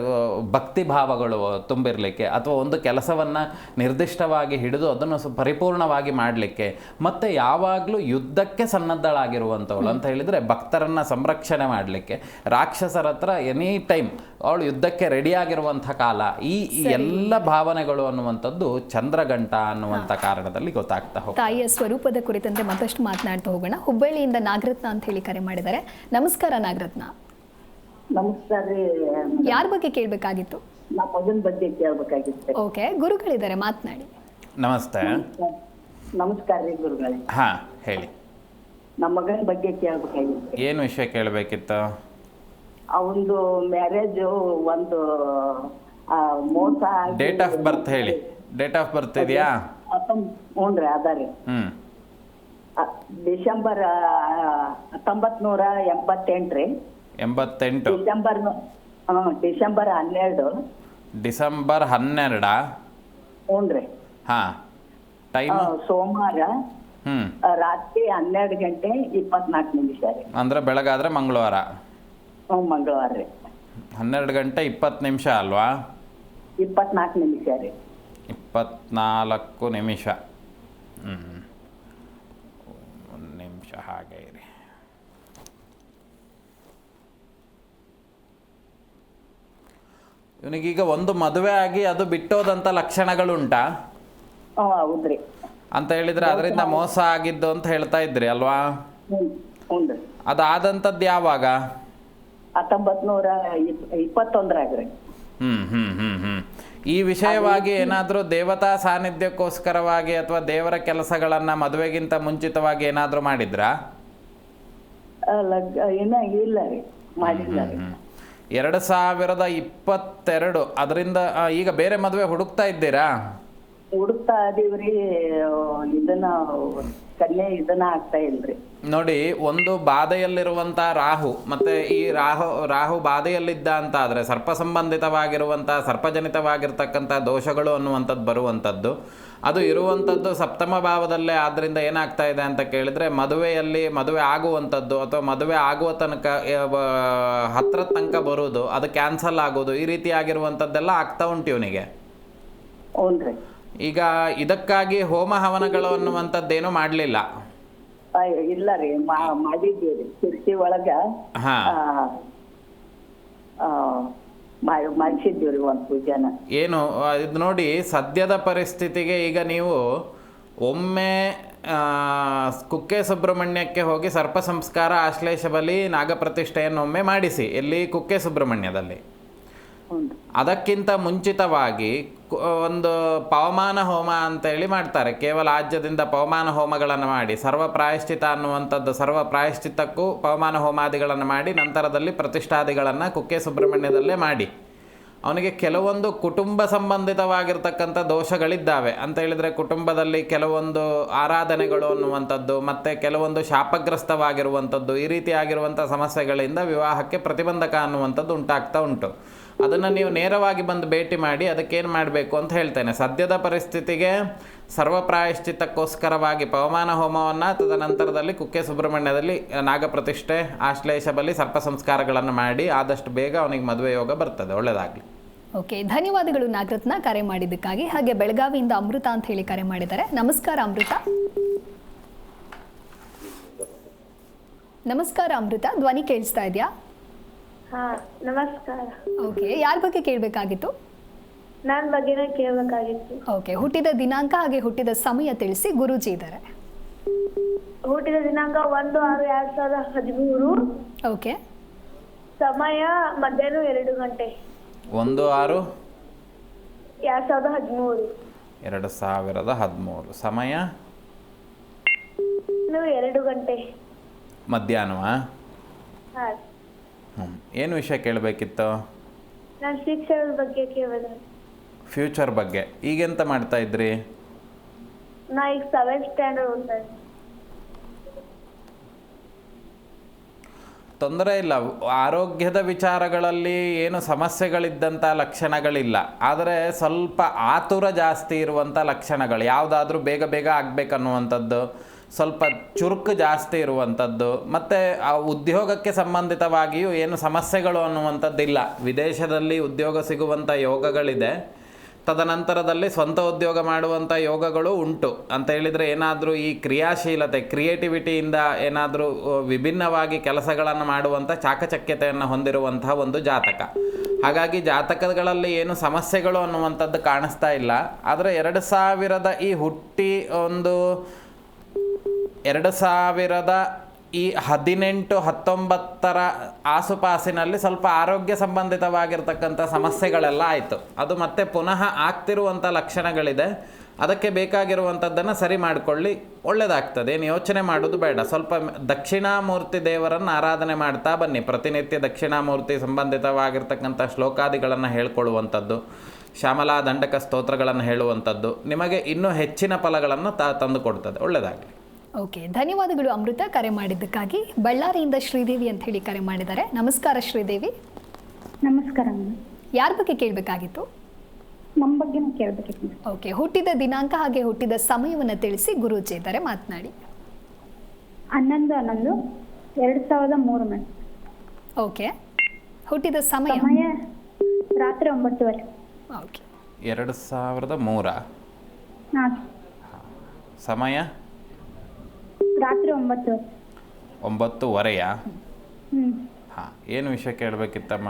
ಭಕ್ತಿ ಭಾವಗಳು ತುಂಬಿರಲಿಕ್ಕೆ ಅಥವಾ ಒಂದು ಕೆಲಸವನ್ನು ನಿರ್ದಿಷ್ಟವಾಗಿ ಹಿಡಿದು ಅದನ್ನು ಸು- ಪರಿಪೂರ್ಣವಾಗಿ ಮಾಡಲಿಕ್ಕೆ ಮತ್ತು ಯಾವಾಗಲೂ ಯುದ್ಧಕ್ಕೆ ಸನ್ನದ್ಧಳಾಗಿರುವಂಥವಳು ಅಂತ ಹೇಳಿದರೆ ಭಕ್ತರನ್ನು ಸಂರಕ್ಷಣೆ ಮಾಡಲಿಕ್ಕೆ. ರಾಕ್ಷಸರ ಹತ್ರ ಎನಿ ಟೈಮ್ ಅವಳು ಯುದ್ಧಕ್ಕೆ ರೆಡಿಯಾಗಿರುವಂಥ ಕಾಲ ಈ ಈ ಎಲ್ಲ ಭಾವನೆಗಳು ಅನ್ನುವಂಥದ್ದು ಚಂದ್ರಗಂಟ ಅನ್ನುವಂಥ ಕಾರಣದಲ್ಲಿ ಗೊತ್ತಾಗ್ತಾ ಹೋಗ್ತದೆ. ತಾಯಿಯ ಸ್ವರೂಪದ ಕುರಿತಂತೆ ಮತ್ತಷ್ಟು ಮಾತನಾಡ್ತಾ ಹೋಗೋಣ. ಹುಬ್ಬಳ್ಳಿಯಿಂದ ನಾಗರತ್ನ ಅಂತ ಹೇಳಿ ಕರೆ ಮಾಡಿದ್ದಾರೆ. ನಮಸ್ಕಾರ ನಾಗರತ್ನ. ನಮಸ್ಕಾರ ರೀ ಯಾರ ಬಗ್ಗೆ ಕೇಳಬೇಕಾಗಿತ್ತು? ಮಗನ ಬಗ್ಗೆ ಕೇಳಬೇಕಾಗಿತ್ತು. ಓಕೆ ಗುರುಗಳಿದ್ದಾರೆ ಮಾತನಾಡಿ. ನಮಸ್ತೆ. ನಮಸ್ಕಾರ ರೀ ಗುರುಗಳೇ. ಹಾ ಹೇಳಿ. ನಮ್ಮ ಮಗನ ಬಗ್ಗೆ ಕೇಳಬೇಕಾಗಿತ್ತು. ಏನು ವಿಷಯ ಕೇಳಬೇಕಿತ್ತು? ಅವನದು ಮ್ಯಾರೇಜ್ ಒಂದು ಆ, ಮೋಸ ಡೇಟ್ ಆಫ್ ಬರ್ತ್ ಹೇಳಿ. ಡೇಟ್ ಆಫ್ ಬರ್ತ್ ಇದೆಯಾ? ಹತ್ತೊಂಬ- ಹ್ಞೂನ್ರಿ ಅದಾರಿ ಹ್ಮ್. ಡಿಸೆಂಬರ್ ಹತ್ತೊಂಬತ್ ನೂರ ಎಂಬತ್ತೆಂಟ್ರಿ ಎಂಬತ್ತೆಂಟು. ಡಿಸೆಂಬರ್ ಹ್ಮ್ ಡಿಸೆಂಬರ್ ಹನ್ನೆರಡು. ಡಿಸೆಂಬರ್ ಹನ್ನೆರಡ? ಹ್ಞೂನ್ರಿ ಹಾಂ. ಟೈಮ್ ಸೋಮವಾರ ಹ್ಮ್. ಆ, ರಾತ್ರಿ ಹನ್ನೆರಡು ಗಂಟೆ ಇಪ್ಪತ್ನಾಲ್ಕು ನಿಮಿಷ ರೀ. ಅಂದ್ರೆ ಬೆಳಗಾದ್ರೆ ಮಂಗಳವಾರ? ಹ್ಞೂ ಮಂಗಳವಾರ ರೀ. ಹನ್ನೆರಡು ಗಂಟೆ ಇಪ್ಪತ್ತು ನಿಮಿಷ ಅಲ್ವಾ? ಇಪ್ಪತ್ನಾಲ್ಕು ನಿಮಿಷ ರೀ. ಇಪ್ಪತ್ನಾಲ್ಕು ನಿಮಿಷ. ಹ್ಞೂ ಒಂದು ನಿಮಿಷ ಹಾಗೆ ಇರಿ. ಇವನಿಗೀಗ ಒಂದು ಮದುವೆ ಆಗಿ ಅದು ಬಿಟ್ಟೋದಂಥ ಲಕ್ಷಣಗಳುಂಟಾ? ಉಂಟಾ ಹೌದ್ರಿ. ಅಂತ ಹೇಳಿದ್ರೆ ಅದರಿಂದ ಮೋಸ ಆಗಿದ್ದು ಅಂತ ಹೇಳ್ತಾ ಇದ್ರಿ ಅಲ್ವಾ? ಅದಾದಂಥದ್ದು ಯಾವಾಗ? ಹತ್ತೊಂಬತ್ ನೂರ ಇಪ್ಪತ್ತೊಂದರಾಗ್ರಿ. ಹ್ಮ್ ಹ್ಮ್ ಹ್ಮ್ ಹ್ಮ್. ಈ ವಿಷಯವಾಗಿ ಏನಾದರೂ ದೇವತಾ ಸಾನ್ನಿಧ್ಯಕ್ಕೋಸ್ಕರವಾಗಿ ಅಥವಾ ದೇವರ ಕೆಲಸಗಳನ್ನ ಮದುವೆಗಿಂತ ಮುಂಚಿತವಾಗಿ ಏನಾದರೂ ಮಾಡಿದ್ರಾ? ಇಲ್ಲ ರೀ ಮಾಡಿಲ್ಲ ಎರಡು ಸಾವಿರದ ಇಪ್ಪತ್ತೆರಡು ಅದರಿಂದ ಈಗ ಬೇರೆ ಮದುವೆ ಹುಡುಕ್ತಾ ಇದ್ದೀರಾ? ಹುಡುಕ್ತಾ ಅದೀವ್ರಿ ಇದನ್ನ ಕನ್ಯೆ ಇದನ್ನ ಆಗ್ತಾ ಇಲ್ರಿ. ನೋಡಿ ಒಂದು ಬಾಧೆಯಲ್ಲಿರುವಂತ ರಾಹು ಮತ್ತೆ ಈ ರಾಹು ರಾಹು ಬಾಧೆಯಲ್ಲಿದ್ದ ಅಂತ ಆದ್ರೆ ಸರ್ಪ ಸಂಬಂಧಿತವಾಗಿರುವಂತಹ ಸರ್ಪಜನಿತವಾಗಿರ್ತಕ್ಕಂಥ ದೋಷಗಳು ಅನ್ನುವಂಥದ್ದು ಬರುವಂತದ್ದು ಅದು ಇರುವಂಥದ್ದು ಸಪ್ತಮ ಭಾವದಲ್ಲೇ ಆದ್ದರಿಂದ ಏನಾಗ್ತಾ ಇದೆ ಅಂತ ಕೇಳಿದ್ರೆ ಮದುವೆಯಲ್ಲಿ ಮದುವೆ ಆಗುವಂಥದ್ದು ಅಥವಾ ಮದುವೆ ಆಗುವ ತನಕ ಹತ್ರ ತನಕ ಬರುವುದು ಅದು ಕ್ಯಾನ್ಸಲ್ ಆಗೋದು ಈ ರೀತಿ ಆಗಿರುವಂಥದ್ದೆಲ್ಲ ಆಗ್ತಾ ಉಂಟು ಇವನಿಗೆ. ಈಗ ಇದಕ್ಕಾಗಿ ಹೋಮ ಹವನಗಳು ಅನ್ನುವಂಥದ್ದೇನು ಮಾಡಲಿಲ್ಲ. ಇಲ್ಲ ರೀ ಮಾಡಿದ್ದೀವಿ. ಒಳಗ ಹಾ. ಒಂದ್ ಪೂಜೆನ. ಏನು ಇದು ನೋಡಿ ಸದ್ಯದ ಪರಿಸ್ಥಿತಿಗೆ ಈಗ ನೀವು ಒಮ್ಮೆ ಕುಕ್ಕೆ ಸುಬ್ರಹ್ಮಣ್ಯಕ್ಕೆ ಹೋಗಿ ಸರ್ಪ ಸಂಸ್ಕಾರ ಆಶ್ಲೇಷ ಬಲಿ ನಾಗಪ್ರತಿಷ್ಠೆಯನ್ನು ಒಮ್ಮೆ ಮಾಡಿಸಿ ಎಲ್ಲಿ ಕುಕ್ಕೆ ಸುಬ್ರಹ್ಮಣ್ಯದಲ್ಲಿ. ಅದಕ್ಕಿಂತ ಮುಂಚಿತವಾಗಿ ಒಂದು ಪವಮಾನ ಹೋಮ ಅಂತೇಳಿ ಮಾಡ್ತಾರೆ. ಕೇವಲ ಆಜ್ಯದಿಂದ ಪವಮಾನ ಹೋಮಗಳನ್ನು ಮಾಡಿ, ಸರ್ವ ಪ್ರಾಯಶ್ಚಿತ ಅನ್ನುವಂಥದ್ದು ಸರ್ವ ಪ್ರಾಯಶ್ಚಿತ್ತಕ್ಕೂ ಪವಮಾನ ಹೋಮಾದಿಗಳನ್ನು ಮಾಡಿ, ನಂತರದಲ್ಲಿ ಪ್ರತಿಷ್ಠಾದಿಗಳನ್ನು ಕುಕ್ಕೆ ಸುಬ್ರಹ್ಮಣ್ಯದಲ್ಲೇ ಮಾಡಿ. ಅವನಿಗೆ ಕೆಲವೊಂದು ಕುಟುಂಬ ಸಂಬಂಧಿತವಾಗಿರ್ತಕ್ಕಂಥ ದೋಷಗಳಿದ್ದಾವೆ. ಅಂತ ಹೇಳಿದರೆ ಕುಟುಂಬದಲ್ಲಿ ಕೆಲವೊಂದು ಆರಾಧನೆಗಳು ಅನ್ನುವಂಥದ್ದು, ಮತ್ತು ಕೆಲವೊಂದು ಶಾಪಗ್ರಸ್ತವಾಗಿರುವಂಥದ್ದು, ಈ ರೀತಿಯಾಗಿರುವಂಥ ಸಮಸ್ಯೆಗಳಿಂದ ವಿವಾಹಕ್ಕೆ ಪ್ರತಿಬಂಧಕ ಅನ್ನುವಂಥದ್ದು ಉಂಟಾಗ್ತಾ ಉಂಟು. ಅದನ್ನು ನೀವು ನೇರವಾಗಿ ಬಂದು ಭೇಟಿ ಮಾಡಿ ಅದಕ್ಕೇನು ಮಾಡಬೇಕು ಅಂತ ಹೇಳ್ತೇನೆ. ಸದ್ಯದ ಪರಿಸ್ಥಿತಿಗೆ ಸರ್ವ ಪ್ರಾಯಶ್ಚಿತ್ತಕ್ಕೋಸ್ಕರವಾಗಿ ಪವಮಾನ ಹೋಮವನ್ನು ತದನಂತರದಲ್ಲಿ ಕುಕ್ಕೆ ಸುಬ್ರಹ್ಮಣ್ಯದಲ್ಲಿ ನಾಗಪ್ರತಿಷ್ಠೆ, ಆಶ್ಲೇಷ ಬಲಿ, ಸರ್ಪ ಸಂಸ್ಕಾರಗಳನ್ನು ಮಾಡಿ ಆದಷ್ಟು ಬೇಗ ಅವನಿಗೆ ಮದುವೆ ಯೋಗ ಬರ್ತದೆ. ಒಳ್ಳೆಯದಾಗಲಿ ಓಕೆ, ಧನ್ಯವಾದಗಳು ನಾಗರತ್ನ. ಕರೆ ಮಾಡಿದ್ದಕ್ಕಾಗಿ ಹಾಗೆ ಬೆಳಗಾವಿಯಿಂದ ಅಮೃತ ಅಂತ ಹೇಳಿ ಕರೆ ಮಾಡಿದ್ದಾರೆ. ನಮಸ್ಕಾರ ಅಮೃತ. ನಮಸ್ಕಾರ ಅಮೃತ, ಧ್ವನಿ ಕೇಳಿಸ್ತಾ ಇದೆಯಾ? ಹಾ ನಮಸ್ಕಾರ. ಓಕೆ ಯಾರ ಬಗ್ಗೆ ಕೇಳಬೇಕಾಗಿತ್ತು? ನನ್ನ ಬಗ್ಗೆನೇ ಕೇಳಬೇಕಾಗಿತ್ತು. ಓಕೆ ಹುಟ್ಟಿದ ದಿನಾಂಕ ಹಾಗೆ ಹುಟ್ಟಿದ ಸಮಯ ತಿಳಿಸಿ ಗುರುಜಿ ಇದ್ದಾರೆ. ಹುಟ್ಟಿದ ದಿನಾಂಕ ಒಂದು ಆರು ಎರಡ್ ಸಾವಿರದ ಹದಿಮೂರು. ಓಕೆ. ಸಮಯ ಮಧ್ಯಾಹ್ನ ಎರಡು ಗಂಟೆ. ಒಂದು ಆರು? ಎರಡ್ ಸಾವಿರದ ಹದಿಮೂರು. ಎರಡು ಸಾವಿರದ ಹದಿಮೂರು. ಸಮಯ? ಇನ್ನು ಎರಡು ಗಂಟೆ. ಮಧ್ಯಾಹ್ನವಾ? ಹಾ. ಏನು ವಿಷಯ ಕೇಳಬೇಕಿತ್ತು? ನಾನು ಶಿಕ್ಷಣದ ಬಗ್ಗೆ ಈಗ ಫ್ಯೂಚರ್ ಬಗ್ಗೆ. ಈಗೆಂತ ಮಾಡ್ತಾ ಇದ್ರಿ? ನಾ ಈಗ ಸೆವೆಂತ್ ಸ್ಟ್ಯಾಂಡರ್ಡ್ ಓದ್ತಾ ಇದ್ದೀನಿ. ತೊಂದರೆ ಇಲ್ಲ. ಆರೋಗ್ಯದ ವಿಚಾರಗಳಲ್ಲಿ ಏನು ಸಮಸ್ಯೆಗಳಿದ್ದಂಥ ಲಕ್ಷಣಗಳಿಲ್ಲ. ಆದರೆ ಸ್ವಲ್ಪ ಆತುರ ಜಾಸ್ತಿ ಇರುವಂಥ ಲಕ್ಷಣಗಳು. ಯಾವುದಾದ್ರೂ ಬೇಗ ಬೇಗ ಆಗಬೇಕನ್ನುವಂಥದ್ದು. ಸ್ವಲ್ಪ ಚುರುಕು ಜಾಸ್ತಿ ಇರುವಂಥದ್ದು, ಮತ್ತು ಆ ಉದ್ಯೋಗಕ್ಕೆ ಸಂಬಂಧಿತವಾಗಿಯೂ ಏನು ಸಮಸ್ಯೆಗಳು ಅನ್ನುವಂಥದ್ದಿಲ್ಲ. ವಿದೇಶದಲ್ಲಿ ಉದ್ಯೋಗ ಸಿಗುವಂಥ ಯೋಗಗಳಿದೆ. ತದನಂತರದಲ್ಲಿ ಸ್ವಂತ ಉದ್ಯೋಗ ಮಾಡುವಂಥ ಯೋಗಗಳು ಉಂಟು. ಅಂತ ಹೇಳಿದರೆ ಏನಾದರೂ ಈ ಕ್ರಿಯಾಶೀಲತೆ, ಕ್ರಿಯೇಟಿವಿಟಿಯಿಂದ ಏನಾದರೂ ವಿಭಿನ್ನವಾಗಿ ಕೆಲಸಗಳನ್ನು ಮಾಡುವಂಥ ಚಾಕಚಕ್ಯತೆಯನ್ನು ಹೊಂದಿರುವಂತಹ ಒಂದು ಜಾತಕ. ಹಾಗಾಗಿ ಜಾತಕಗಳಲ್ಲಿ ಏನು ಸಮಸ್ಯೆಗಳು ಅನ್ನುವಂಥದ್ದು ಕಾಣಿಸ್ತಾ ಇಲ್ಲ. ಆದರೆ ಎರಡು ಸಾವಿರದ ಈ ಹುಟ್ಟಿ ಒಂದು ಎರಡು ಸಾವಿರದ ಈ ಹದಿನೆಂಟು, ಹತ್ತೊಂಬತ್ತರ ಆಸುಪಾಸಿನಲ್ಲಿ ಸ್ವಲ್ಪ ಆರೋಗ್ಯ ಸಂಬಂಧಿತವಾಗಿರ್ತಕ್ಕಂಥ ಸಮಸ್ಯೆಗಳೆಲ್ಲ ಆಯಿತು. ಅದು ಮತ್ತೆ ಪುನಃ ಆಗ್ತಿರುವಂಥ ಲಕ್ಷಣಗಳಿದೆ. ಅದಕ್ಕೆ ಬೇಕಾಗಿರುವಂಥದ್ದನ್ನು ಸರಿ ಮಾಡಿಕೊಳ್ಳಿ. ಒಳ್ಳೆಯದಾಗ್ತದೆ ಏನು ಯೋಚನೆ ಮಾಡೋದು ಬೇಡ. ಸ್ವಲ್ಪ ದಕ್ಷಿಣಾಮೂರ್ತಿ ದೇವರನ್ನು ಆರಾಧನೆ ಮಾಡ್ತಾ ಬನ್ನಿ. ಪ್ರತಿನಿತ್ಯ ದಕ್ಷಿಣಾಮೂರ್ತಿ ಸಂಬಂಧಿತವಾಗಿರ್ತಕ್ಕಂಥ ಶ್ಲೋಕಾದಿಗಳನ್ನು ಹೇಳ್ಕೊಳ್ಳುವಂಥದ್ದು, ಶ್ಯಾಮಲಾ ದಂಡಕ ಸ್ತೋತ್ರಗಳನ್ನು ಹೇಳುವಂಥದ್ದು, ನಿಮಗೆ ಇನ್ನೂ ಹೆಚ್ಚಿನ ಫಲಗಳನ್ನು ತಾ ತಂದು ಕೊಡ್ತದೆ ಒಳ್ಳೆಯದಾಗಲಿ ಓಕೆ ಧನ್ಯವಾದಗಳು ಅಮೃತ ಕರೆ ಮಾಡಿದ್ದಕ್ಕಾಗಿ. ಬಳ್ಳಾರಿಯಿಂದ ಶ್ರೀದೇವಿ ಅಂತ ಹೇಳಿ ಕರೆ ಮಾಡಿದ್ದಾರೆ. ನಮಸ್ಕಾರ ಶ್ರೀದೇವಿ. ನಮಸ್ಕಾರ ಯಾರ ಬಗ್ಗೆ ಕೇಳಬೇಕಾಗಿತ್ತು? ನಮ್ಮ ಬಗ್ಗೆ ಕೇಳಬೇಕಿತ್ತು. ಓಕೆ ಹುಟ್ಟಿದ ದಿನಾಂಕ ಹಾಗೆ ಹುಟ್ಟಿದ ಸಮಯವನ್ನು ತಿಳಿಸಿ ಗುರೂಜಿ ಇದ್ದಾರೆ ಮಾತನಾಡಿ. ಹನ್ನೊಂದು ಹನ್ನೊಂದು ಎರಡು ಸಾವಿರದ ಮೂರು ಮೇಡಮ್ ಓಕೆ ಹುಟ್ಟಿದ ಸಮಯ? ಸಮಯ ರಾತ್ರಿ ಒಂಬತ್ತುವರೆ. ಓಕೆ. ಎರಡು ಸಾವಿರದ ಮೂರ. ಹಾಂ. ಸಮಯ? ರಾತ್ರಿ ಒಂಬತ್ತು. ಒಂಬತ್ತುವರೆಯ? ಹಾಂ ಏನು ವಿಷಯ ಕೇಳಬೇಕಿತ್ತಮ್ಮ?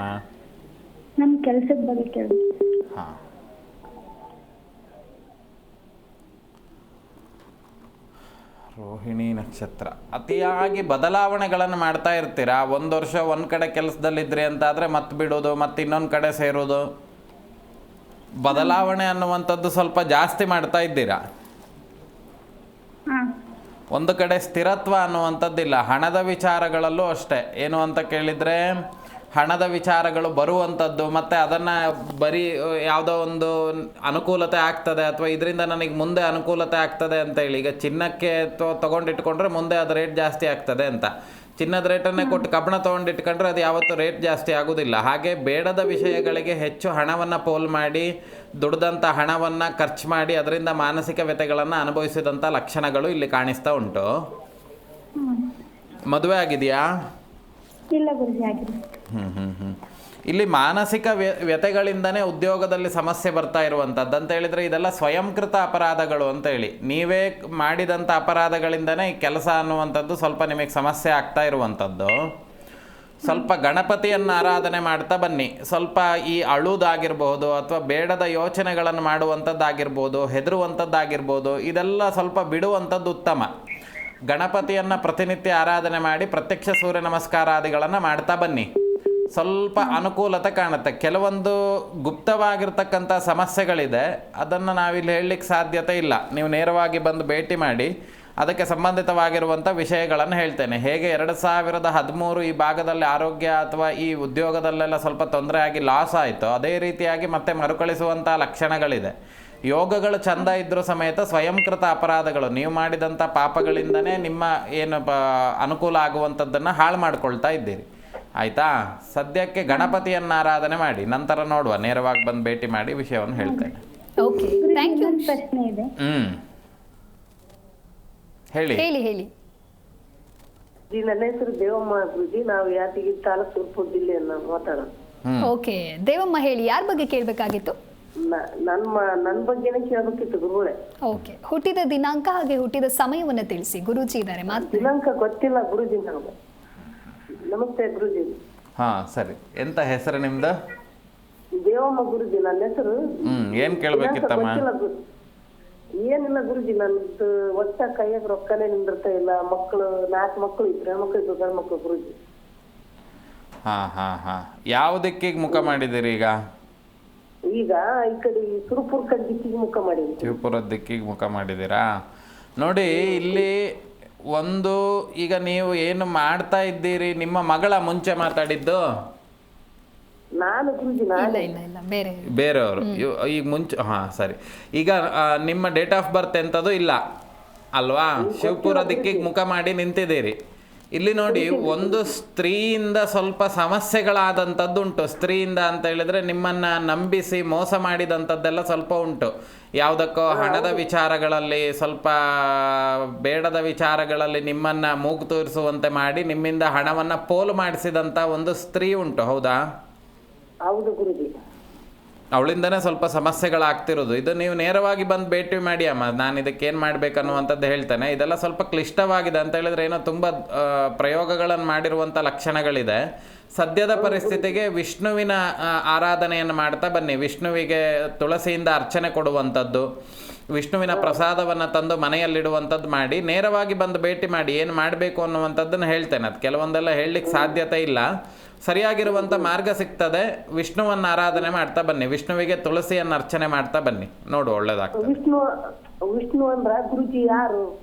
ನಮ್ಮ ಕೆಲಸದ ಬಗ್ಗೆ ಕೇಳಬೇಕು. ಹಾಂ. ರೋಹಿಣಿ ನಕ್ಷತ್ರ. ಅತಿಯಾಗಿ ಬದಲಾವಣೆಗಳನ್ನು ಮಾಡ್ತಾ ಇರ್ತೀರಾ? ಒಂದು ವರ್ಷ ಒಂದು ಕಡೆ ಕೆಲಸದಲ್ಲಿದ್ರಿ ಅಂತಾದರೆ ಮತ್ತೆ ಬಿಡೋದು ಮತ್ತೆ ಇನ್ನೊಂದು ಕಡೆ ಸೇರೋದು? ಬದಲಾವಣೆ ಅನ್ನುವಂಥದ್ದು ಸ್ವಲ್ಪ ಜಾಸ್ತಿ ಮಾಡ್ತಾ ಇದ್ದೀರಾ? ಒಂದು ಕಡೆ ಸ್ಥಿರತ್ವ ಅನ್ನುವಂಥದ್ದಿಲ್ಲ ಹಣದ ವಿಚಾರಗಳಲ್ಲೂ ಅಷ್ಟೇ. ಏನು ಅಂತ ಕೇಳಿದರೆ ಹಣದ ವಿಚಾರಗಳು ಬರುವಂಥದ್ದು ಮತ್ತು ಅದನ್ನು ಬರೀ ಯಾವುದೋ ಒಂದು ಅನುಕೂಲತೆ ಆಗ್ತದೆ ಅಥವಾ ಇದರಿಂದ ನನಗೆ ಮುಂದೆ ಅನುಕೂಲತೆ ಆಗ್ತದೆ ಅಂತ ಹೇಳಿ ಈಗ ಚಿನ್ನಕ್ಕೆ ತೊಗೊಂಡಿಟ್ಕೊಂಡ್ರೆ ತಗೊಂಡಿಟ್ಕೊಂಡ್ರೆ ಮುಂದೆ ಅದು ರೇಟ್ ಜಾಸ್ತಿ ಆಗ್ತದೆ ಅಂತ. ಚಿನ್ನದ ರೇಟನ್ನೇ ಕೊಟ್ಟು ಕಬ್ಬಣ ತೊಗೊಂಡಿಟ್ಕೊಂಡ್ರೆ ಅದು ಯಾವತ್ತೂ ರೇಟ್ ಜಾಸ್ತಿ ಆಗೋದಿಲ್ಲ. ಹಾಗೆ ಬೇಡದ ವಿಷಯಗಳಿಗೆ ಹೆಚ್ಚು ಹಣವನ್ನು ಪೋಲ್ ಮಾಡಿ ದುಡ್ದಂಥ ಹಣವನ್ನು ಖರ್ಚು ಮಾಡಿ ಅದರಿಂದ ಮಾನಸಿಕ ವ್ಯತೆಗಳನ್ನು ಅನುಭವಿಸಿದಂಥ ಲಕ್ಷಣಗಳು ಇಲ್ಲಿ ಕಾಣಿಸ್ತಾ ಉಂಟು. ಮದುವೆ ಆಗಿದೆಯಾ? ಇಲ್ಲ ಮಾನಸಿಕ ವ್ಯ ವ್ಯತೆಗಳಿಂದನೇ ಉದ್ಯೋಗದಲ್ಲಿ ಸಮಸ್ಯೆ ಬರ್ತಾ ಇರುವಂಥದ್ದು ಅಂತ ಹೇಳಿದರೆ ಇದೆಲ್ಲ ಸ್ವಯಂಕೃತ ಅಪರಾಧಗಳು ಅಂತ ಹೇಳಿ. ನೀವೇ ಮಾಡಿದಂಥ ಅಪರಾಧಗಳಿಂದನೇ ಈ ಕೆಲಸ ಅನ್ನುವಂಥದ್ದು ಸ್ವಲ್ಪ ನಿಮಗೆ ಸಮಸ್ಯೆ ಆಗ್ತಾ ಇರುವಂಥದ್ದು ಸ್ವಲ್ಪ ಗಣಪತಿಯನ್ನು ಆರಾಧನೆ ಮಾಡ್ತಾ ಬನ್ನಿ. ಸ್ವಲ್ಪ ಈ ಅಳುವುದಾಗಿರ್ಬೋದು ಅಥವಾ ಬೇಡದ ಯೋಚನೆಗಳನ್ನು ಮಾಡುವಂಥದ್ದಾಗಿರ್ಬೋದು, ಹೆದರುವಂಥದ್ದಾಗಿರ್ಬೋದು, ಇದೆಲ್ಲ ಸ್ವಲ್ಪ ಬಿಡುವಂಥದ್ದು ಉತ್ತಮ. ಗಣಪತಿಯನ್ನು ಪ್ರತಿನಿತ್ಯ ಆರಾಧನೆ ಮಾಡಿ ಪ್ರತ್ಯಕ್ಷ ಸೂರ್ಯ ನಮಸ್ಕಾರಾದಿಗಳನ್ನು ಮಾಡ್ತಾ ಬನ್ನಿ. ಸ್ವಲ್ಪ ಅನುಕೂಲತೆ ಕಾಣುತ್ತೆ. ಕೆಲವೊಂದು ಗುಪ್ತವಾಗಿರ್ತಕ್ಕಂಥ ಸಮಸ್ಯೆಗಳಿದೆ. ಅದನ್ನು ನಾವಿಲ್ಲಿ ಹೇಳಲಿಕ್ಕೆ ಸಾಧ್ಯತೆ ಇಲ್ಲ. ನೀವು ನೇರವಾಗಿ ಬಂದು ಭೇಟಿ ಮಾಡಿ ಅದಕ್ಕೆ ಸಂಬಂಧಿತವಾಗಿರುವಂಥ ವಿಷಯಗಳನ್ನು ಹೇಳ್ತೇನೆ. ಹೇಗೆ ಎರಡು ಸಾವಿರದ ಹದಿಮೂರು ಈ ಭಾಗದಲ್ಲಿ ಆರೋಗ್ಯ ಅಥವಾ ಈ ಉದ್ಯೋಗದಲ್ಲೆಲ್ಲ ಸ್ವಲ್ಪ ತೊಂದರೆ ಆಗಿ ಲಾಸ್ ಆಯಿತು, ಅದೇ ರೀತಿಯಾಗಿ ಮತ್ತೆ ಮರುಕಳಿಸುವಂಥ ಲಕ್ಷಣಗಳಿದೆ. ಯೋಗಗಳು ಚಂದ ಇದ್ದರೂ ಸಮೇತ ಸ್ವಯಂಕೃತ ಅಪರಾಧಗಳು. ನೀವು ಮಾಡಿದಂಥ ಪಾಪಗಳಿಂದನೇ ನಿಮ್ಮ ಏನು ಪ ಅನುಕೂಲ ಆಗುವಂಥದ್ದನ್ನು ಹಾಳು ಮಾಡ್ಕೊಳ್ತಾ ಇದ್ದೀರಿ. ಆಯಿತಾ? ಸದ್ಯಕ್ಕೆ ಗಣಪತಿಯನ್ನು ಆರಾಧನೆ ಮಾಡಿ ನಂತರ ನೋಡುವ ನೇರವಾಗಿ ಬಂದು ಭೇಟಿ ಮಾಡಿ ವಿಷಯವನ್ನು ಹೇಳ್ತೇನೆ ಓಕೆ ಥ್ಯಾಂಕ್ ಯು ಪ್ರಶ್ನೆ ಇದೆ. ಹ್ಞೂ ಹೇಳಿ. ಹೇಳಿ ಹೇಳಿ. ನನ್ನ ಹೆಸರು ದೇವಮ್ಮ ಗುರುಜಿ ನಾವು ಯಾದಗಿರಿ ತಾಲೂಕು ತುರ್ಪೂರ್ ಜಿಲ್ಲೆಯನ್ನ ಮಾತಾಡೋಣ ಓಕೆ ದೇವಮ್ಮ ಹೇಳಿ ಯಾರ ಬಗ್ಗೆ ಕೇಳಬೇಕಾಗಿತ್ತು? ನನ್ನ ಮ- ನನ್ ಬಗ್ಗೆನೇ ಕೇಳ್ಬೇಕಿತ್ತು ಗುರುಗಳೇ ಓಕೆ ಹುಟ್ಟಿದ ದಿನಾಂಕ ಹಾಗೆ ಹುಟ್ಟಿದ ಸಮಯವನ್ನ ತಿಳಿಸಿ. ಗುರುಜಿ ಇದ್ದಾರೆ ಮಾತು ದಿನಾಂಕ ಗೊತ್ತಿಲ್ಲ ಗುರುಜಿ ನನಗೆ ನಮಸ್ತೆ ಗುರುಜಿ. ಹಾ ಸರಿ. ಎಂತ ಹೆಸರು ನಿಮ್ದು? ದೇವಮ್ಮ ಗುರುಜಿ ನನ್ನ ಹೆಸರು. ಹ್ಮ್ ಏನು ಕೇಳಬೇಕಿತ್ತಮ್ಮ? ಗೊತ್ತಿಲ್ಲ ಗುರು ಏನಿಲ್ಲ ಗುರುಜಿ ನಂದು ಒಟ್ಟ ಕೈಯಾಗ ರೊಕ್ಕನೇ ನಿಂದಿರ್ತಾ ಇಲ್ಲ. ಮಕ್ಕಳು ನಾಲ್ಕು ಮಕ್ಕಳು ಇದ್ರೆ. ಮಕ್ಕಳು ಇದ್ರು ಗಂಡು ಮಕ್ಕಳು ಗುರುಜಿ. ಹಾ ಹಾ ಹಾ. ಯಾವ ದಿಕ್ಕಿಗೆ ಮುಖ ಮಾಡಿದಿರಿ ಈಗ? ಈಗ ಈ ಕಡೆ ಸುರಪುರ ಕಡೆ ದಿಕ್ಕಿಗೆ ಮುಖ ಮಾಡಿ ಶಿವಪುರ ದಿಕ್ಕಿಗೆ ಮುಖ ಮಾಡಿದ್ದೀರಾ? ನೋಡಿ ಇಲ್ಲಿ ಒಂದು ಈಗ ನೀವು ಏನು ಮಾಡ್ತಾ ಇದ್ದೀರಿ? ನಿಮ್ಮ ಮಗಳ ಮುಂಚೆ ಮಾತಾಡಿದ್ದು? ನಾನು ಗುರುಜಿ ಇಲ್ಲ ನಾನು. ಇಲ್ಲ ಇಲ್ಲ ಬೇರೆ ಬೇರೆಯವರು. ಇವ್- ಈಗ ಮುಂಚೆ ಹಾ ಸರಿ. ಈಗ ಆ, ನಿಮ್ಮ ಡೇಟ್ ಆಫ್ ಬರ್ತ್ ಎಂಥದ್ದು ಇಲ್ಲ? ಅಲ್ವಾ? ಶಿವಪುರ ದಿಕ್ಕಿಗೆ ಮುಖ ಮಾಡಿ ನಿಂತಿದ್ದೀರಿ. ಇಲ್ಲಿ ನೋಡಿ ಒಂದು ಸ್ತ್ರೀಯಿಂದ ಸ್ವಲ್ಪ ಸಮಸ್ಯೆಗಳಾದಂಥದ್ದು ಉಂಟು. ಸ್ತ್ರೀಯಿಂದ ಅಂತ ಹೇಳಿದ್ರೆ ನಿಮ್ಮನ್ನ ನಂಬಿಸಿ ಮೋಸ ಮಾಡಿದಂಥದ್ದೆಲ್ಲ ಸ್ವಲ್ಪ ಉಂಟು. ಯಾವುದಕ್ಕೋ ಹಣದ ವಿಚಾರಗಳಲ್ಲಿ ಸ್ವಲ್ಪ ಬೇಡದ ವಿಚಾರಗಳಲ್ಲಿ ನಿಮ್ಮನ್ನ ಮೂಗು ತೋರಿಸುವಂತೆ ಮಾಡಿ ನಿಮ್ಮಿಂದ ಹಣವನ್ನ ಪೋಲು ಮಾಡಿಸಿದಂತ ಒಂದು ಸ್ತ್ರೀ ಉಂಟು. ಹೌದಾ? ಹೌದು ಅವಳಿಂದನೇ ಸ್ವಲ್ಪ ಸಮಸ್ಯೆಗಳಾಗ್ತಿರೋದು. ಇದು ನೀವು ನೇರವಾಗಿ ಬಂದು ಭೇಟಿ ಮಾಡಿ ಅಮ್ಮ. ನಾನು ಇದಕ್ಕೆ ಏನು ಮಾಡ್ಬೇಕನ್ನುವಂಥದ್ದು ಹೇಳ್ತೇನೆ. ಇದೆಲ್ಲ ಸ್ವಲ್ಪ ಕ್ಲಿಷ್ಟವಾಗಿದೆ ಅಂತ ಹೇಳಿದ್ರೆ ಏನೋ ತುಂಬ ಪ್ರಯೋಗಗಳನ್ನು ಮಾಡಿರುವಂಥ ಲಕ್ಷಣಗಳಿದೆ. ಸದ್ಯದ ಪರಿಸ್ಥಿತಿಗೆ ವಿಷ್ಣುವಿನ ಆರಾಧನೆಯನ್ನು ಮಾಡ್ತಾ ಬನ್ನಿ. ವಿಷ್ಣುವಿಗೆ ತುಳಸಿಯಿಂದ ಅರ್ಚನೆ ಕೊಡುವಂಥದ್ದು. ವಿಷ್ಣುವಿನ ಪ್ರಸಾದವನ್ನು ತಂದು ಮನೆಯಲ್ಲಿಡುವಂಥದ್ದು ಮಾಡಿ ನೇರವಾಗಿ ಬಂದು ಭೇಟಿ ಮಾಡಿ ಏನು ಮಾಡಬೇಕು ಅನ್ನುವಂಥದ್ದನ್ನು ಹೇಳ್ತೇನೆ. ಅದು ಕೆಲವೊಂದೆಲ್ಲ ಹೇಳಲಿಕ್ಕೆ ಸಾಧ್ಯತೆ ಇಲ್ಲ. ಸರಿಯಾಗಿರುವಂಥ ಮಾರ್ಗ ಸಿಗ್ತದೆ. ವಿಷ್ಣುವನ್ನು ಆರಾಧನೆ ಮಾಡ್ತಾ ಬನ್ನಿ. ವಿಷ್ಣುವಿಗೆ ತುಳಸಿಯನ್ನು ಅರ್ಚನೆ ಮಾಡ್ತಾ ಬನ್ನಿ. ನೋಡು ಒಳ್ಳೇದಾಗ್ತದೆ. ವಿಷ್ಣು ವಿಷ್ಣು ಅಂದ್ರ ಗುರುಜಿ ಯಾರು?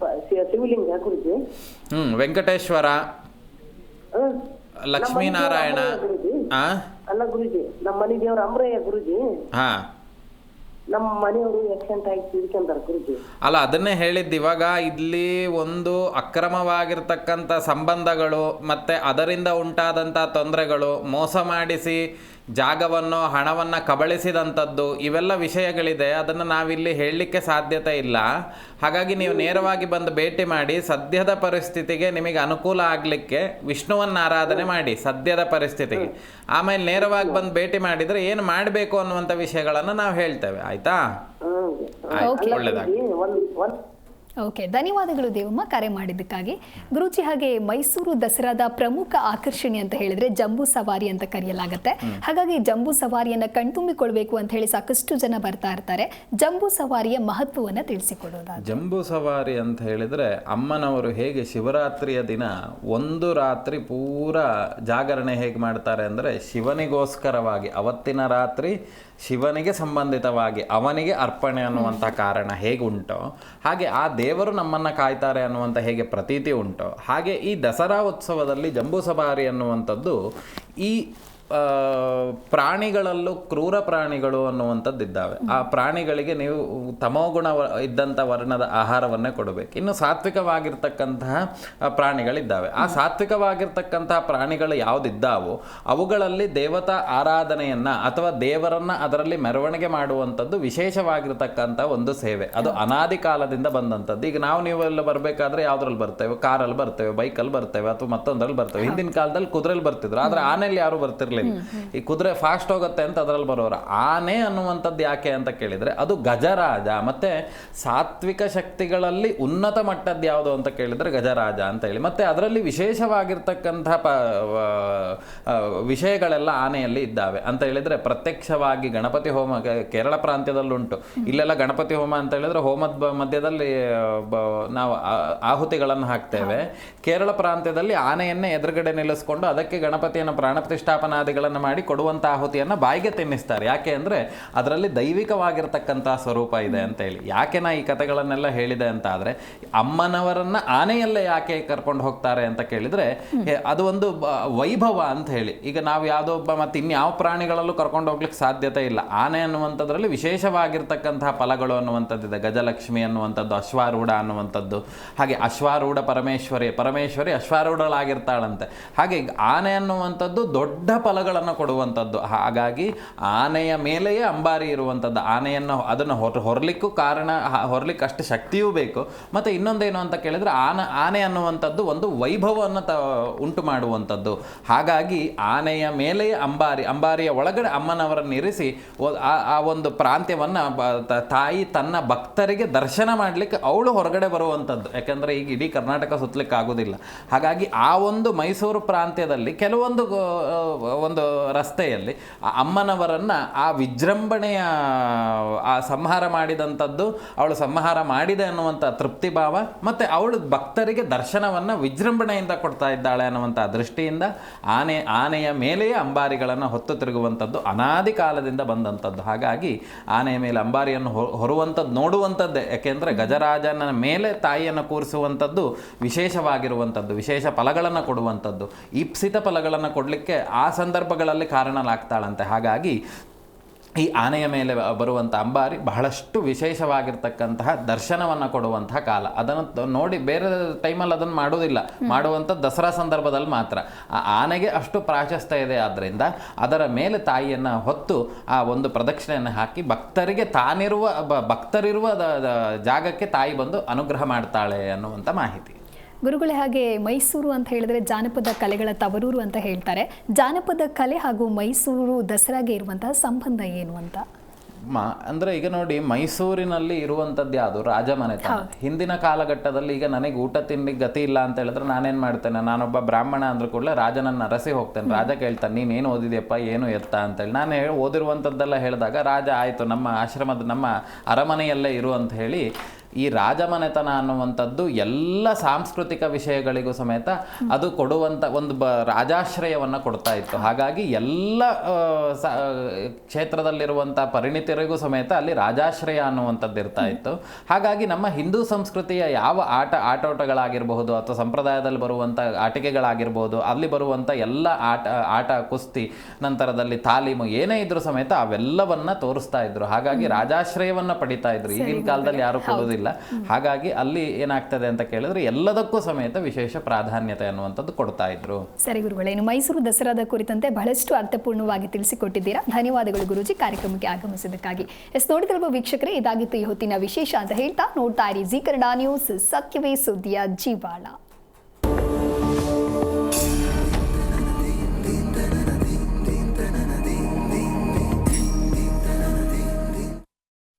ಶಿವಲಿಂಗ ಗುರುಜಿ. ಹ್ಞೂ ವೆಂಕಟೇಶ್ವರ ಹ್ಮ್. ಲಕ್ಷ್ಮೀನಾರಾಯಣ ಅಲ್ಲ ಗುರುಜಿ. ನಮ್ಮ ಮನೆ ದೇವರ ಅಮರಯ್ಯ ಗುರುಜಿ. ಹಾಂ. ನಮ್ಮ ಮನೆಯವರು ಅಲ್ಲ, ಅದನ್ನೇ ಹೇಳಿದ್ದು ಇವಾಗ ಇಲ್ಲಿ ಒಂದು ಅಕ್ರಮವಾಗಿರ್ತಕ್ಕಂಥ ಸಂಬಂಧಗಳು ಮತ್ತೆ ಅದರಿಂದ ಉಂಟಾದಂಥ ತೊಂದರೆಗಳು ಮೋಸ ಮಾಡಿಸಿ ಜಾಗವನ್ನು ಹಣವನ್ನು ಕಬಳಿಸಿದಂಥದ್ದು ಇವೆಲ್ಲ ವಿಷಯಗಳಿದೆ ಅದನ್ನು ನಾವಿಲ್ಲಿ ಹೇಳಲಿಕ್ಕೆ ಸಾಧ್ಯತೆ ಇಲ್ಲ. ಹಾಗಾಗಿ ನೀವು ನೇರವಾಗಿ ಬಂದು ಭೇಟಿ ಮಾಡಿ ಸದ್ಯದ ಪರಿಸ್ಥಿತಿಗೆ ನಿಮಗೆ ಅನುಕೂಲ ಆಗಲಿಕ್ಕೆ ವಿಷ್ಣುವನ್ನು ಆರಾಧನೆ ಮಾಡಿ ಸದ್ಯದ ಪರಿಸ್ಥಿತಿಗೆ. ಆಮೇಲೆ ನೇರವಾಗಿ ಬಂದು ಭೇಟಿ ಮಾಡಿದರೆ ಏನು ಮಾಡಬೇಕು ಅನ್ನುವಂಥ ವಿಷಯಗಳನ್ನು ನಾವು ಹೇಳ್ತೇವೆ. ಆಯಿತಾ? ಆಯ್ತು ಒಳ್ಳೆಯದಾಗಿ ಓಕೆ ಧನ್ಯವಾದಗಳು ದೇವಮ್ಮ ಕರೆ ಮಾಡಿದ್ದಕ್ಕಾಗಿ. ಗುರುಜಿ ಹಾಗೆ ಮೈಸೂರು ದಸರಾದ ಪ್ರಮುಖ ಆಕರ್ಷಣೆ ಅಂತ ಹೇಳಿದ್ರೆ ಜಂಬೂ ಸವಾರಿ ಅಂತ ಕರೆಯಲಾಗುತ್ತೆ. ಹಾಗಾಗಿ ಜಂಬೂ ಸವಾರಿಯನ್ನ ಕಣ್ತುಂಬಿಕೊಳ್ಬೇಕು ಅಂತ ಹೇಳಿ ಸಾಕಷ್ಟು ಜನ ಬರ್ತಾ ಇರ್ತಾರೆ. ಜಂಬೂ ಸವಾರಿಯ ಮಹತ್ವವನ್ನು ತಿಳಿಸಿಕೊಡೋದ ಜಂಬೂ ಸವಾರಿ ಅಂತ ಹೇಳಿದ್ರೆ ಅಮ್ಮನವರು ಹೇಗೆ ಶಿವರಾತ್ರಿಯ ದಿನ ಒಂದು ರಾತ್ರಿ ಪೂರ ಜಾಗರಣೆ ಹೇಗೆ ಮಾಡ್ತಾರೆ ಅಂದರೆ ಶಿವನಿಗೋಸ್ಕರವಾಗಿ ಅವತ್ತಿನ ರಾತ್ರಿ ಶಿವನಿಗೆ ಸಂಬಂಧಿತವಾಗಿ ಅವನಿಗೆ ಅರ್ಪಣೆ ಅನ್ನುವಂಥ ಕಾರಣ ಹೇಗೆ ಉಂಟೋ, ಹಾಗೆ ಆ ದೇವರು ನಮ್ಮನ್ನು ಕಾಯ್ತಾರೆ ಅನ್ನುವಂಥ ಹೇಗೆ ಪ್ರತೀತಿ ಉಂಟೋ, ಹಾಗೆ ಈ ದಸರಾ ಉತ್ಸವದಲ್ಲಿ ಜಂಬೂ ಸವಾರಿ ಅನ್ನುವಂಥದ್ದು ಈ ಪ್ರಾಣಿಗಳಲ್ಲೂ ಕ್ರೂರ ಪ್ರಾಣಿಗಳು ಅನ್ನುವಂಥದ್ದು ಇದ್ದಾವೆ ಆ ಪ್ರಾಣಿಗಳಿಗೆ ನೀವು ತಮೋಗುಣ ಇದ್ದಂಥ ವರ್ಣದ ಆಹಾರವನ್ನೇ ಕೊಡಬೇಕು. ಇನ್ನು ಸಾತ್ವಿಕವಾಗಿರ್ತಕ್ಕಂತಹ ಪ್ರಾಣಿಗಳಿದ್ದಾವೆ. ಆ ಸಾತ್ವಿಕವಾಗಿರ್ತಕ್ಕಂತಹ ಪ್ರಾಣಿಗಳು ಯಾವುದಿದ್ದಾವೋ ಅವುಗಳಲ್ಲಿ ದೇವತಾ ಆರಾಧನೆಯನ್ನ ಅಥವಾ ದೇವರನ್ನ ಅದರಲ್ಲಿ ಮೆರವಣಿಗೆ ಮಾಡುವಂಥದ್ದು ವಿಶೇಷವಾಗಿರ್ತಕ್ಕಂಥ ಒಂದು ಸೇವೆ. ಅದು ಅನಾದಿ ಕಾಲದಿಂದ ಬಂದಂಥದ್ದು. ಈಗ ನಾವು ನೀವೆಲ್ಲ ಬರಬೇಕಾದ್ರೆ ಯಾವುದ್ರಲ್ಲಿ ಬರ್ತೇವೆ? ಕಾರಲ್ಲಿ ಬರ್ತೇವೆ? ಬೈಕಲ್ಲಿ ಬರ್ತೇವೆ? ಅಥವಾ ಮತ್ತೊಂದ್ರಲ್ಲಿ ಬರ್ತೇವೆ? ಹಿಂದಿನ ಕಾಲದಲ್ಲಿ ಕುದುರೆಯಲ್ಲಿ ಬರ್ತಿದ್ರು. ಆದರೆ ಆನೆಯಲ್ಲಿ ಯಾರು ಬರ್ತಿರ್ಲಿಲ್ಲ. ಈ ಕುದುರೆ ಫಾಸ್ಟ್ ಹೋಗುತ್ತೆ ಅಂತ ಅದರಲ್ಲಿ ಬರೋರು. ಆನೆ ಅನ್ನುವಂಥದ್ದು ಯಾಕೆ ಅಂತ ಕೇಳಿದ್ರೆ ಅದು ಗಜರಾಜ ಮತ್ತೆ ಸಾತ್ವಿಕ ಶಕ್ತಿಗಳಲ್ಲಿ ಉನ್ನತ ಮಟ್ಟದ್ದು ಯಾವುದು ಅಂತ ಕೇಳಿದ್ರೆ ಗಜರಾಜ ಅಂತ ಹೇಳಿ. ಮತ್ತೆ ಅದರಲ್ಲಿ ವಿಶೇಷವಾಗಿರ್ತಕ್ಕಂಥ ಪ ವಿಷಯಗಳೆಲ್ಲ ಆನೆಯಲ್ಲಿ ಇದ್ದಾವೆ ಅಂತ ಹೇಳಿದ್ರೆ ಪ್ರತ್ಯಕ್ಷವಾಗಿ ಗಣಪತಿ ಹೋಮ ಕೇರಳ ಪ್ರಾಂತ್ಯದಲ್ಲುಂಟು. ಇಲ್ಲೆಲ್ಲ ಗಣಪತಿ ಹೋಮ ಅಂತ ಹೇಳಿದ್ರೆ ಹೋಮದ ಮಧ್ಯದಲ್ಲಿ ನಾವು ಆಹುತಿಗಳನ್ನು ಹಾಕ್ತೇವೆ. ಕೇರಳ ಪ್ರಾಂತ್ಯದಲ್ಲಿ ಆನೆಯನ್ನೇ ಎದುರುಗಡೆ ನಿಲ್ಲಿಸ್ಕೊಂಡು ಅದಕ್ಕೆ ಗಣಪತಿಯನ್ನು ಪ್ರಾಣ ಪ್ರತಿಷ್ಠಾಪನಾದಿಗಳನ್ನು ಮಾಡಿ ಕೊಡುವಂಥ ಆಹುತಿಯನ್ನು ಬಾಯಿಗೆ ತಿನ್ನಿಸ್ತಾರೆ. ಯಾಕೆ ಅಂದರೆ ಅದರಲ್ಲಿ ದೈವಿಕವಾಗಿರ್ತಕ್ಕಂಥ ಸ್ವರೂಪ ಇದೆ ಅಂತ ಹೇಳಿ. ಯಾಕೆ ನಾ ಈ ಕಥೆಗಳನ್ನೆಲ್ಲ ಹೇಳಿದೆ ಅಂತ ಆದರೆ ಅಮ್ಮನವರನ್ನ ಆನೆಯಲ್ಲೇ ಯಾಕೆ ಕರ್ಕೊಂಡು ಹೋಗ್ತಾರೆ ಅಂತ ಕೇಳಿದ್ರೆ ಅದು ಒಂದು ವೈಭವ ಅಂತ ಹೇಳಿ. ಈಗ ನಾವು ಯಾವುದೋ ಒಬ್ಬ ಮತ್ತೆ ಇನ್ಯಾವ ಪ್ರಾಣಿಗಳಲ್ಲೂ ಕರ್ಕೊಂಡು ಹೋಗ್ಲಿಕ್ಕೆ ಸಾಧ್ಯತೆ ಇಲ್ಲ. ಆನೆ ಅನ್ನುವಂಥದ್ರಲ್ಲಿ ವಿಶೇಷವಾಗಿರ್ತಕ್ಕಂತಹ ಫಲಗಳು ಅನ್ನುವಂಥದ್ದಿದೆ ಗಜಲಕ್ಷ್ಮಿ ಅನ್ನುವಂಥದ್ದು ಅಶ್ವಾರೂಢ ಅನ್ನುವಂಥದ್ದು. ಹಾಗೆ ಅಶ್ವಾರೂಢ ಪರಮೇಶ್ವರಿ ಪರಮೇಶ್ವರಿ ಅಶ್ವಾರೂಢಳಾಗಿರ್ತಾಳಂತೆ. ಹಾಗೆ ಆನೆ ಅನ್ನುವಂಥದ್ದು ದೊಡ್ಡ ಫಲಗಳನ್ನು ಕೊಡುವಂಥದ್ದು ಹಾಗಾಗಿ ಆನೆಯ ಮೇಲೆಯೇ ಅಂಬಾರಿ ಇರುವಂಥದ್ದು ಆನೆಯನ್ನು ಅದನ್ನು ಹೊರ, ಹೊರಲಿಕ್ಕೂ ಕಾರಣ ಹೊರಲಿಕ್ಕೆ ಅಷ್ಟು ಶಕ್ತಿಯೂ ಬೇಕು. ಮತ್ತು ಇನ್ನೊಂದೇನು ಅಂತ ಕೇಳಿದರೆ ಆನೆ ಆನೆ ಅನ್ನುವಂಥದ್ದು ಒಂದು ವೈಭವವನ್ನು ತ, ಉಂಟು ಮಾಡುವಂಥದ್ದು. ಹಾಗಾಗಿ ಆನೆಯ ಮೇಲೆಯೇ ಅಂಬಾರಿ, ಅಂಬಾರಿಯ ಒಳಗಡೆ ಅಮ್ಮನವರನ್ನು ಇರಿಸಿ ಆ- ಒಂದು ಪ್ರಾಂತ್ಯವನ್ನು ತಾಯಿ ತನ್ನ ಭಕ್ತರಿಗೆ ದರ್ಶನ ಮಾಡಲಿಕ್ಕೆ ಅವಳು ಹೊರಗಡೆ ಬರುವಂಥದ್ದು. ಯಾಕಂದರೆ ಈಗ ಇಡೀ ಕರ್ನಾಟಕ ಸುತ್ತಲಿಕ್ಕೆ ಆಗೋದಿಲ್ಲ ಹಾಗಾಗಿ ಆ ಒಂದು ಮೈಸೂರು ಪ್ರಾಂತ್ಯದಲ್ಲಿ ಕೆಲವೊಂದು ಒಂದು ರಸ್ತೆಯಲ್ಲಿ ಆ ಅಮ್ಮನವರನ್ನ ಆ ವಿಜೃಂಭಣೆಯ, ಆ ಸಂಹಾರ ಮಾಡಿದಂಥದ್ದು, ಅವಳು ಸಂಹಾರ ಮಾಡಿದೆ ಅನ್ನುವಂಥ ತೃಪ್ತಿ ಭಾವ ಮತ್ತು ಅವಳು ಭಕ್ತರಿಗೆ ದರ್ಶನವನ್ನು ವಿಜೃಂಭಣೆಯಿಂದ ಕೊಡ್ತಾ ಇದ್ದಾಳೆ ಅನ್ನುವಂಥ ದೃಷ್ಟಿಯಿಂದ ಆನೆ, ಆನೆಯ ಮೇಲೆಯೇ ಅಂಬಾರಿಗಳನ್ನು ಹೊತ್ತು ತಿರುಗುವಂಥದ್ದು ಅನಾದಿ ಕಾಲದಿಂದ ಬಂದಂಥದ್ದು. ಹಾಗಾಗಿ ಆನೆಯ ಮೇಲೆ ಅಂಬಾರಿಯನ್ನು ಹೊರುವಂಥದ್ದು, ನೋಡುವಂಥದ್ದೇ. ಯಾಕೆಂದರೆ ಗಜರಾಜನ ಮೇಲೆ ತಾಯಿಯನ್ನು ಕೂರಿಸುವಂಥದ್ದು ವಿಶೇಷವಾಗಿರುವಂಥದ್ದು, ವಿಶೇಷ ಫಲಗಳನ್ನು ಕೊಡುವಂಥದ್ದು. ಈಪ್ಸಿತ ಫಲಗಳನ್ನು ಕೊಡಲಿಕ್ಕೆ ಆ ಸಂದರ್ಭಗಳಲ್ಲಿ ಕಾರಣನಾಗ್ತಾಳಂತೆ ಹಾಗಾಗಿ ಈ ಆನೆಯ ಮೇಲೆ ಬರುವಂಥ ಅಂಬಾರಿ ಬಹಳಷ್ಟು ವಿಶೇಷವಾಗಿರ್ತಕ್ಕಂತಹ ದರ್ಶನವನ್ನು ಕೊಡುವಂತಹ ಕಾಲ. ಅದನ್ನು ನೋಡಿ ಬೇರೆ ಟೈಮಲ್ಲಿ ಅದನ್ನು ಮಾಡೋದಿಲ್ಲ ಮಾಡುವಂಥ ದಸರಾ ಸಂದರ್ಭದಲ್ಲಿ ಮಾತ್ರ. ಆ ಆನೆಗೆ ಅಷ್ಟು ಪ್ರಾಶಸ್ತ್ಯ ಇದೆ ಆದ್ದರಿಂದ ಅದರ ಮೇಲೆ ತಾಯಿಯನ್ನು ಹೊತ್ತು ಆ ಒಂದು ಪ್ರದಕ್ಷಿಣೆಯನ್ನು ಹಾಕಿ ಭಕ್ತರಿಗೆ ತಾನಿರುವ ಭಕ್ತರಿರುವ ಜಾಗಕ್ಕೆ ತಾಯಿ ಬಂದು ಅನುಗ್ರಹ ಮಾಡ್ತಾಳೆ ಅನ್ನುವಂಥ ಮಾಹಿತಿ. ಗುರುಗಳೇ ಹಾಗೆ ಮೈಸೂರು ಅಂತ ಹೇಳಿದ್ರೆ ಜಾನಪದ ಕಲೆಗಳ ತವರೂರು ಅಂತ ಹೇಳ್ತಾರೆ. ಜಾನಪದ ಕಲೆ ಹಾಗೂ ಮೈಸೂರು ದಸರಾಗೆ ಇರುವಂತಹ ಸಂಬಂಧ ಏನು ಅಂತ? ಅಂದ್ರೆ ಅಂದರೆ ಈಗ ನೋಡಿ ಮೈಸೂರಿನಲ್ಲಿ ಇರುವಂಥದ್ದು ಯಾವುದು? ರಾಜಮನೆತನ ಹಿಂದಿನ ಕಾಲಘಟ್ಟದಲ್ಲಿ ಈಗ ನನಗೆ ಊಟ ತಿಂಡಿ ಗತಿ ಇಲ್ಲ ಅಂತ ಹೇಳಿದ್ರೆ ನಾನೇನು ಮಾಡ್ತೇನೆ? ನಾನೊಬ್ಬ ಬ್ರಾಹ್ಮಣ ಅಂದ್ರೂ ಕೂಡಲೇ ರಾಜನನ್ನು ಅರಸಿ ಹೋಗ್ತೇನೆ. ರಾಜ ಕೇಳ್ತಾನೆ ನೀನು ಏನು ಓದಿದ್ಯಪ್ಪ? ಏನು ಎತ್ತ? ಅಂತೇಳಿ. ನಾನು ಹೇಳಿ ಓದಿರುವಂಥದ್ದೆಲ್ಲ ಹೇಳಿದಾಗ ರಾಜ ಆಯಿತು ನಮ್ಮ ಆಶ್ರಮದ ನಮ್ಮ ಅರಮನೆಯಲ್ಲೇ ಇರು ಅಂತ ಹೇಳಿ ಈ ರಾಜಮನೆತನ ಅನ್ನುವಂಥದ್ದು ಎಲ್ಲ ಸಾಂಸ್ಕೃತಿಕ ವಿಷಯಗಳಿಗೂ ಸಮೇತ ಅದು ಕೊಡುವಂಥ ಒಂದು ಬ ರಾಜಾಶ್ರಯವನ್ನು ಕೊಡ್ತಾ ಇತ್ತು. ಹಾಗಾಗಿ ಎಲ್ಲ ಕ್ಷೇತ್ರದಲ್ಲಿರುವಂಥ ಪರಿಣಿತರಿಗೂ ಸಮೇತ ಅಲ್ಲಿ ರಾಜಾಶ್ರಯ ಅನ್ನುವಂಥದ್ದು ಇರ್ತಾ ಇತ್ತು. ಹಾಗಾಗಿ ನಮ್ಮ ಹಿಂದೂ ಸಂಸ್ಕೃತಿಯ ಯಾವ ಆಟ ಆಟೋಟಗಳಾಗಿರಬಹುದು ಅಥವಾ ಸಂಪ್ರದಾಯದಲ್ಲಿ ಬರುವಂಥ ಆಟಿಕೆಗಳಾಗಿರ್ಬೋದು ಅಲ್ಲಿ ಬರುವಂಥ ಎಲ್ಲ ಆಟ ಆಟ ಕುಸ್ತಿ ನಂತರದಲ್ಲಿ ತಾಲೀಮು ಏನೇ ಇದ್ರೂ ಸಮೇತ ಅವೆಲ್ಲವನ್ನ ತೋರಿಸ್ತಾ ಇದ್ರು. ಹಾಗಾಗಿ ರಾಜಾಶ್ರಯವನ್ನ ಪಡಿತಾ ಇದ್ರು. ಈಗಿನ ಕಾಲದಲ್ಲಿ ಯಾರು ಕೊಡೋದಿಲ್ಲ ಹಾಗಾಗಿ ಅಲ್ಲಿ ಏನಾಗ್ತದೆ ಅಂತ ಕೇಳಿದ್ರೆ ಎಲ್ಲದಕ್ಕೂ ಸಮೇತ ವಿಶೇಷ ಪ್ರಾಧಾನ್ಯತೆ ಅನ್ನುವಂಥದ್ದು ಕೊಡ್ತಾ ಇದ್ರು. ಸರಿ ಗುರುಗಳೇ, ಇನ್ನು ಮೈಸೂರು ದಸರಾದ ಕುರಿತಂತೆ ಬಹಳಷ್ಟು ಅರ್ಥಪೂರ್ಣವಾಗಿ ತಿಳಿಸಿಕೊಟ್ಟಿದ್ದೀರಾ? ಧನ್ಯವಾದಗಳು ಗುರುಜಿ, ಕಾರ್ಯಕ್ರಮಕ್ಕೆ ಆಗಮಿಸಿದ್ದಕ್ಕಾಗಿ. ಎಸ್ ನೋಡಿದಿರುವ ವೀಕ್ಷಕರೇ, ಇದಾಗಿತ್ತು ಈ ಹೊತ್ತಿನ ವಿಶೇಷ ಅಂತ ಹೇಳ್ತಾ ನೋಡ್ತಾ ಇರಿ. ಜಿ ಕನ್ನಡ ನ್ಯೂಸ್, ಸತ್ಯವೇ ಸುದ್ದಿಯ ಜೀವಾಳ.